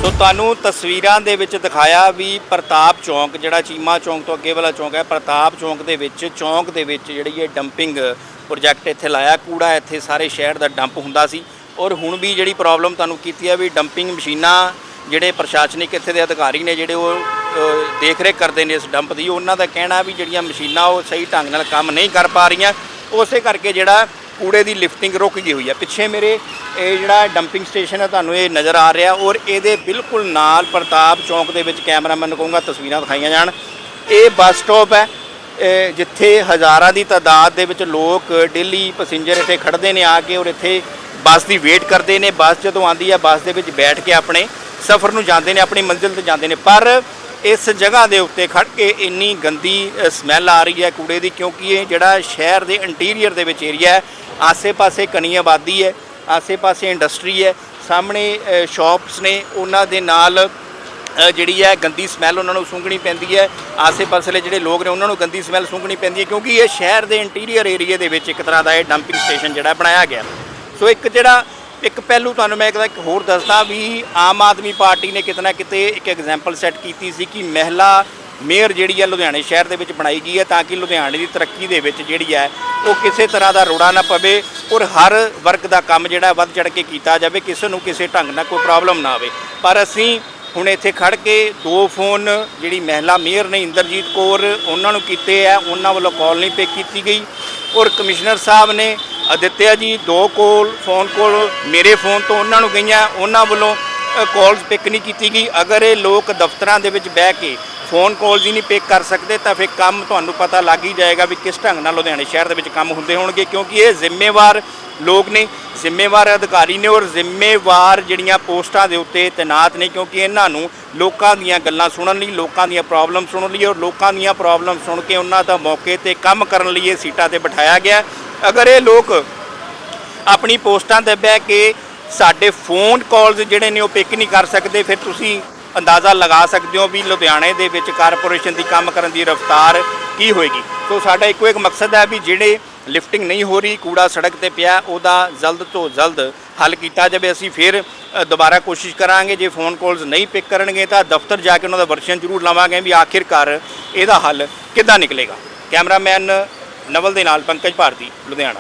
ਸੋ ਤੁਹਾਨੂੰ ਤਸਵੀਰਾਂ ਦੇ ਵਿੱਚ ਦਿਖਾਇਆ ਵੀ ਪ੍ਰਤਾਪ ਚੌਂਕ, ਜਿਹੜਾ ਚੀਮਾ ਚੌਂਕ ਤੋਂ ਅੱਗੇ ਵਾਲਾ ਚੌਂਕ ਹੈ, ਪ੍ਰਤਾਪ ਚੌਂਕ ਦੇ ਵਿੱਚ, ਚੌਂਕ ਦੇ ਵਿੱਚ ਜਿਹੜੀ ਇਹ ਡੰਪਿੰਗ ਪ੍ਰੋਜੈਕਟ ਇੱਥੇ ਲਾਇਆ। ਕੂੜਾ ਇੱਥੇ ਸਾਰੇ ਸ਼ਹਿਰ ਦਾ ਡੰਪ ਹੁੰਦਾ ਸੀ ਔਰ ਹੁਣ ਵੀ ਜਿਹੜੀ ਪ੍ਰੋਬਲਮ ਤੁਹਾਨੂੰ ਕੀਤੀ ਹੈ ਵੀ ਡੰਪਿੰਗ ਮਸ਼ੀਨਾਂ ਜਿਹੜੇ ਪ੍ਰਸ਼ਾਸਨਿਕ ਇੱਥੇ ਦੇ ਅਧਿਕਾਰੀ ਨੇ ਜਿਹੜੇ ਉਹ ਦੇਖ ਰੇਖ ਕਰਦੇ ਨੇ ਇਸ ਡੰਪ ਦੀ, ਉਹਨਾਂ ਦਾ ਕਹਿਣਾ ਵੀ ਜਿਹੜੀਆਂ ਮਸ਼ੀਨਾਂ ਉਹ ਸਹੀ ਢੰਗ ਨਾਲ ਕੰਮ ਨਹੀਂ ਕਰ ਪਾ ਰਹੀਆਂ। ਉਸੇ ਕਰਕੇ ਜਿਹੜਾ ਕੂੜੇ ਦੀ ਲਿਫਟਿੰਗ ਰੁਕ ਗਈ ਹੋਈ ਹੈ। ਪਿੱਛੇ ਮੇਰੇ ਇਹ ਜਿਹੜਾ ਡੰਪਿੰਗ ਸਟੇਸ਼ਨ ਹੈ, ਤੁਹਾਨੂੰ ਇਹ ਨਜ਼ਰ ਆ ਰਿਹਾ ਔਰ ਇਹਦੇ ਬਿਲਕੁਲ ਨਾਲ ਪ੍ਰਤਾਪ ਚੌਂਕ ਦੇ ਵਿੱਚ ਕੈਮਰਾਮੈਨ ਨੂੰ ਕਹੂੰਗਾ, ਤਸਵੀਰਾਂ ਦਿਖਾਈਆਂ ਜਾਣ। ਇਹ ਬੱਸ ਸਟਾਪ ਹੈ। ਜਿੱਥੇ ਹਜ਼ਾਰਾਂ ਦੀ ਤਾਦਾਦ ਦੇ ਵਿੱਚ ਲੋਕ ਡੇਲੀ ਪੈਸੇਂਜਰ ਇੱਥੇ ਖੜਦੇ ਨੇ ਆ ਕੇ ਔਰ ਇੱਥੇ ਬੱਸ ਦੀ ਵੇਟ ਕਰਦੇ ਨੇ। ਬੱਸ ਜਦੋਂ ਆਉਂਦੀ ਹੈ, ਬੱਸ ਦੇ ਵਿੱਚ ਬੈਠ ਕੇ ਆਪਣੇ ਸਫ਼ਰ ਨੂੰ ਜਾਂਦੇ ਨੇ, ਆਪਣੀ ਮੰਜ਼ਿਲ ਤੇ ਜਾਂਦੇ ਨੇ। ਪਰ ਇਸ ਜਗ੍ਹਾ ਦੇ ਉੱਤੇ ਖੜ ਕੇ ਇੰਨੀ ਗੰਦੀ ਸਮੈਲ ਆ ਰਹੀ ਹੈ ਕੂੜੇ ਦੀ, ਕਿਉਂਕਿ ਇਹ ਜਿਹੜਾ ਸ਼ਹਿਰ ਦੇ ਇੰਟੀਰੀਅਰ ਦੇ ਵਿੱਚ ਏਰੀਆ ਹੈ, ਆਸੇ-ਪਾਸੇ ਕਣੀ ਆਬਾਦੀ ਹੈ, ਆਸੇ-ਪਾਸੇ ਇੰਡਸਟਰੀ ਹੈ, ਸਾਹਮਣੇ ਸ਼ਾਪਸ ਨੇ ਉਹਨਾਂ ਦੇ ਨਾਲ ਜਿਹੜੀ ਹੈ ਗੰਦੀ ਸਮੈਲ ਉਹਨਾਂ ਨੂੰ ਸੁੰਘਣੀ ਪੈਂਦੀ ਹੈ, ਆਸੇ-ਪਾਸੇ ਜਿਹੜੇ ਲੋਕ ਨੇ ਉਹਨਾਂ ਨੂੰ ਗੰਦੀ ਸਮੈਲ ਸੁੰਘਣੀ ਪੈਂਦੀ ਹੈ, ਕਿਉਂਕਿ ਇਹ ਸ਼ਹਿਰ ਦੇ ਇੰਟੀਰੀਅਰ ਏਰੀਆ ਦੇ ਵਿੱਚ ਇੱਕ ਤਰ੍ਹਾਂ ਦਾ ਇਹ ਡੰਪਿੰਗ ਸਟੇਸ਼ਨ ਜਿਹੜਾ ਬਣਾਇਆ ਗਿਆ। ਸੋ ਇੱਕ ਜਿਹੜਾ ਇੱਕ ਪਹਿਲੂ ਤੁਹਾਨੂੰ ਮੈਂ ਇੱਕ ਇੱਕ ਹੋਰ ਦੱਸਦਾ ਵੀ ਆਮ ਆਦਮੀ ਪਾਰਟੀ ਨੇ ਕਿਤੇ ਨਾ ਕਿਤੇ ਇੱਕ ਐਗਜ਼ਾਮਪਲ ਸੈੱਟ ਕੀਤੀ ਸੀ ਕਿ ਮਹਿਲਾ ਮੇਅਰ ਜਿਹੜੀ ਹੈ ਲੁਧਿਆਣੇ ਸ਼ਹਿਰ ਦੇ ਵਿੱਚ ਬਣਾਈ ਗਈ ਹੈ ਤਾਂ ਕਿ ਲੁਧਿਆਣੇ ਦੀ ਤਰੱਕੀ ਦੇ ਵਿੱਚ ਜਿਹੜੀ ਹੈ ਉਹ ਕਿਸੇ ਤਰ੍ਹਾਂ ਦਾ ਰੋੜਾ ਨਾ ਪਵੇ ਔਰ ਹਰ ਵਰਗ ਦਾ ਕੰਮ ਜਿਹੜਾ ਵੱਧ ਚੜ ਕੇ ਕੀਤਾ ਜਾਵੇ, ਕਿਸੇ ਨੂੰ ਕਿਸੇ ਢੰਗ ਨਾਲ ਕੋਈ ਪ੍ਰੋਬਲਮ ਨਾ ਆਵੇ। ਪਰ ਅਸੀਂ ਹੁਣ ਇੱਥੇ ਖੜ ਕੇ ਦੋ ਫੋਨ ਜਿਹੜੀ ਮਹਿਲਾ ਮੇਅਰ ਨੇ ਇੰਦਰਜੀਤ ਕੌਰ, ਉਹਨਾਂ ਨੂੰ ਕੀਤੇ ਆ, ਉਹਨਾਂ ਵੱਲੋਂ ਕਾਲ ਨਹੀਂ ਪਿਕ ਕੀਤੀ ਗਈ ਔਰ ਕਮਿਸ਼ਨਰ ਸਾਹਿਬ ਨੇ ਅਦਿੱਤਿਆ ਜੀ, ਦੋ ਕੋਲ, ਫੋਨ ਕੋਲ, ਮੇਰੇ ਫੋਨ ਤੋਂ ਉਹਨਾਂ ਨੂੰ ਗਈਆਂ, ਉਹਨਾਂ ਵੱਲੋਂ ਕਾਲਸ ਪਿਕ ਨਹੀਂ ਕੀਤੀ ਗਈ। ਅਗਰ ਇਹ ਲੋਕ ਦਫ਼ਤਰਾਂ ਦੇ ਵਿੱਚ ਬਹਿ ਕੇ ਫੋਨ ਕਾਲਸ ਹੀ ਨਹੀਂ ਪਿਕ ਕਰ ਸਕਦੇ, ਤਾਂ ਫਿਰ ਕੰਮ ਤੁਹਾਨੂੰ ਪਤਾ ਲੱਗ ਹੀ ਜਾਏਗਾ ਵੀ ਕਿਸ ਢੰਗ ਨਾਲ ਲੁਧਿਆਣੇ ਸ਼ਹਿਰ ਦੇ ਵਿੱਚ ਕੰਮ ਹੁੰਦੇ ਹੋਣਗੇ, ਕਿਉਂਕਿ ਇਹ ਜ਼ਿੰਮੇਵਾਰ ਲੋਕ ਨੇ, ਜ਼ਿੰਮੇਵਾਰ ਅਧਿਕਾਰੀ ਨੇ ਔਰ ਜ਼ਿੰਮੇਵਾਰ ਜਿਹੜੀਆਂ ਪੋਸਟਾਂ ਦੇ ਉੱਤੇ ਤੈਨਾਤ ਨੇ, ਕਿਉਂਕਿ ਇਹਨਾਂ ਨੂੰ ਲੋਕਾਂ ਦੀਆਂ ਗੱਲਾਂ ਸੁਣਨ ਲਈ, ਲੋਕਾਂ ਦੀਆਂ ਪ੍ਰੋਬਲਮ ਸੁਣਨ ਲਈ ਔਰ ਲੋਕਾਂ ਦੀਆਂ ਪ੍ਰੋਬਲਮ ਸੁਣ ਕੇ ਉਹਨਾਂ ਦਾ ਮੌਕੇ ਤੇ ਕੰਮ ਕਰਨ ਲਈ ਇਹ ਸੀਟਾਂ ਤੇ ਬਿਠਾਇਆ ਗਿਆ। ਅਗਰ ਇਹ ਲੋਕ ਆਪਣੀ ਪੋਸਟਾਂ ਤੇ ਬਹਿ ਕੇ ਸਾਡੇ ਫੋਨ ਕਾਲਸ ਜਿਹੜੇ ਨੇ ਉਹ ਪਿਕ ਨਹੀਂ ਕਰ ਸਕਦੇ, ਫਿਰ ਤੁਸੀਂ ਅੰਦਾਜ਼ਾ ਲਗਾ ਸਕਦੇ ਹੋ ਵੀ ਲੁਧਿਆਣੇ ਦੇ ਵਿੱਚ ਕਾਰਪੋਰੇਸ਼ਨ ਦੀ ਕੰਮ ਕਰਨ ਦੀ ਰਫ਼ਤਾਰ ਕੀ ਹੋਏਗੀ? ਸੋ ਸਾਡਾ ਇੱਕੋ ਇੱਕ ਮਕਸਦ ਹੈ ਵੀ ਜਿਹੜੇ ਲਿਫਟਿੰਗ ਨਹੀਂ ਹੋ ਰਹੀ, ਕੂੜਾ ਸੜਕ ਤੇ ਪਿਆ, ਉਹਦਾ ਜਲਦ ਤੋਂ ਜਲਦ ਹੱਲ ਕੀਤਾ ਜਾਵੇ। ਅਸੀਂ ਫਿਰ ਦੁਬਾਰਾ ਕੋਸ਼ਿਸ਼ ਕਰਾਂਗੇ, ਜੇ ਫੋਨ ਕਾਲਸ ਨਹੀਂ ਪਿਕ ਕਰਨਗੇ ਤਾਂ ਦਫ਼ਤਰ ਜਾ ਕੇ ਉਹਨਾਂ ਦਾ ਵਰਸ਼ਨ ਜ਼ਰੂਰ ਲਵਾਂਗੇ ਵੀ ਆਖਿਰਕਾਰ ਇਹਦਾ ਹੱਲ ਕਿੱਦਾਂ ਨਿਕਲੇਗਾ। ਕੈਮਰਾਮੈਨ ਨਵਲ ਦੇ ਨਾਲ ਪੰਕਜ ਭਾਰਤੀ ਲੁਧਿਆਣਾ।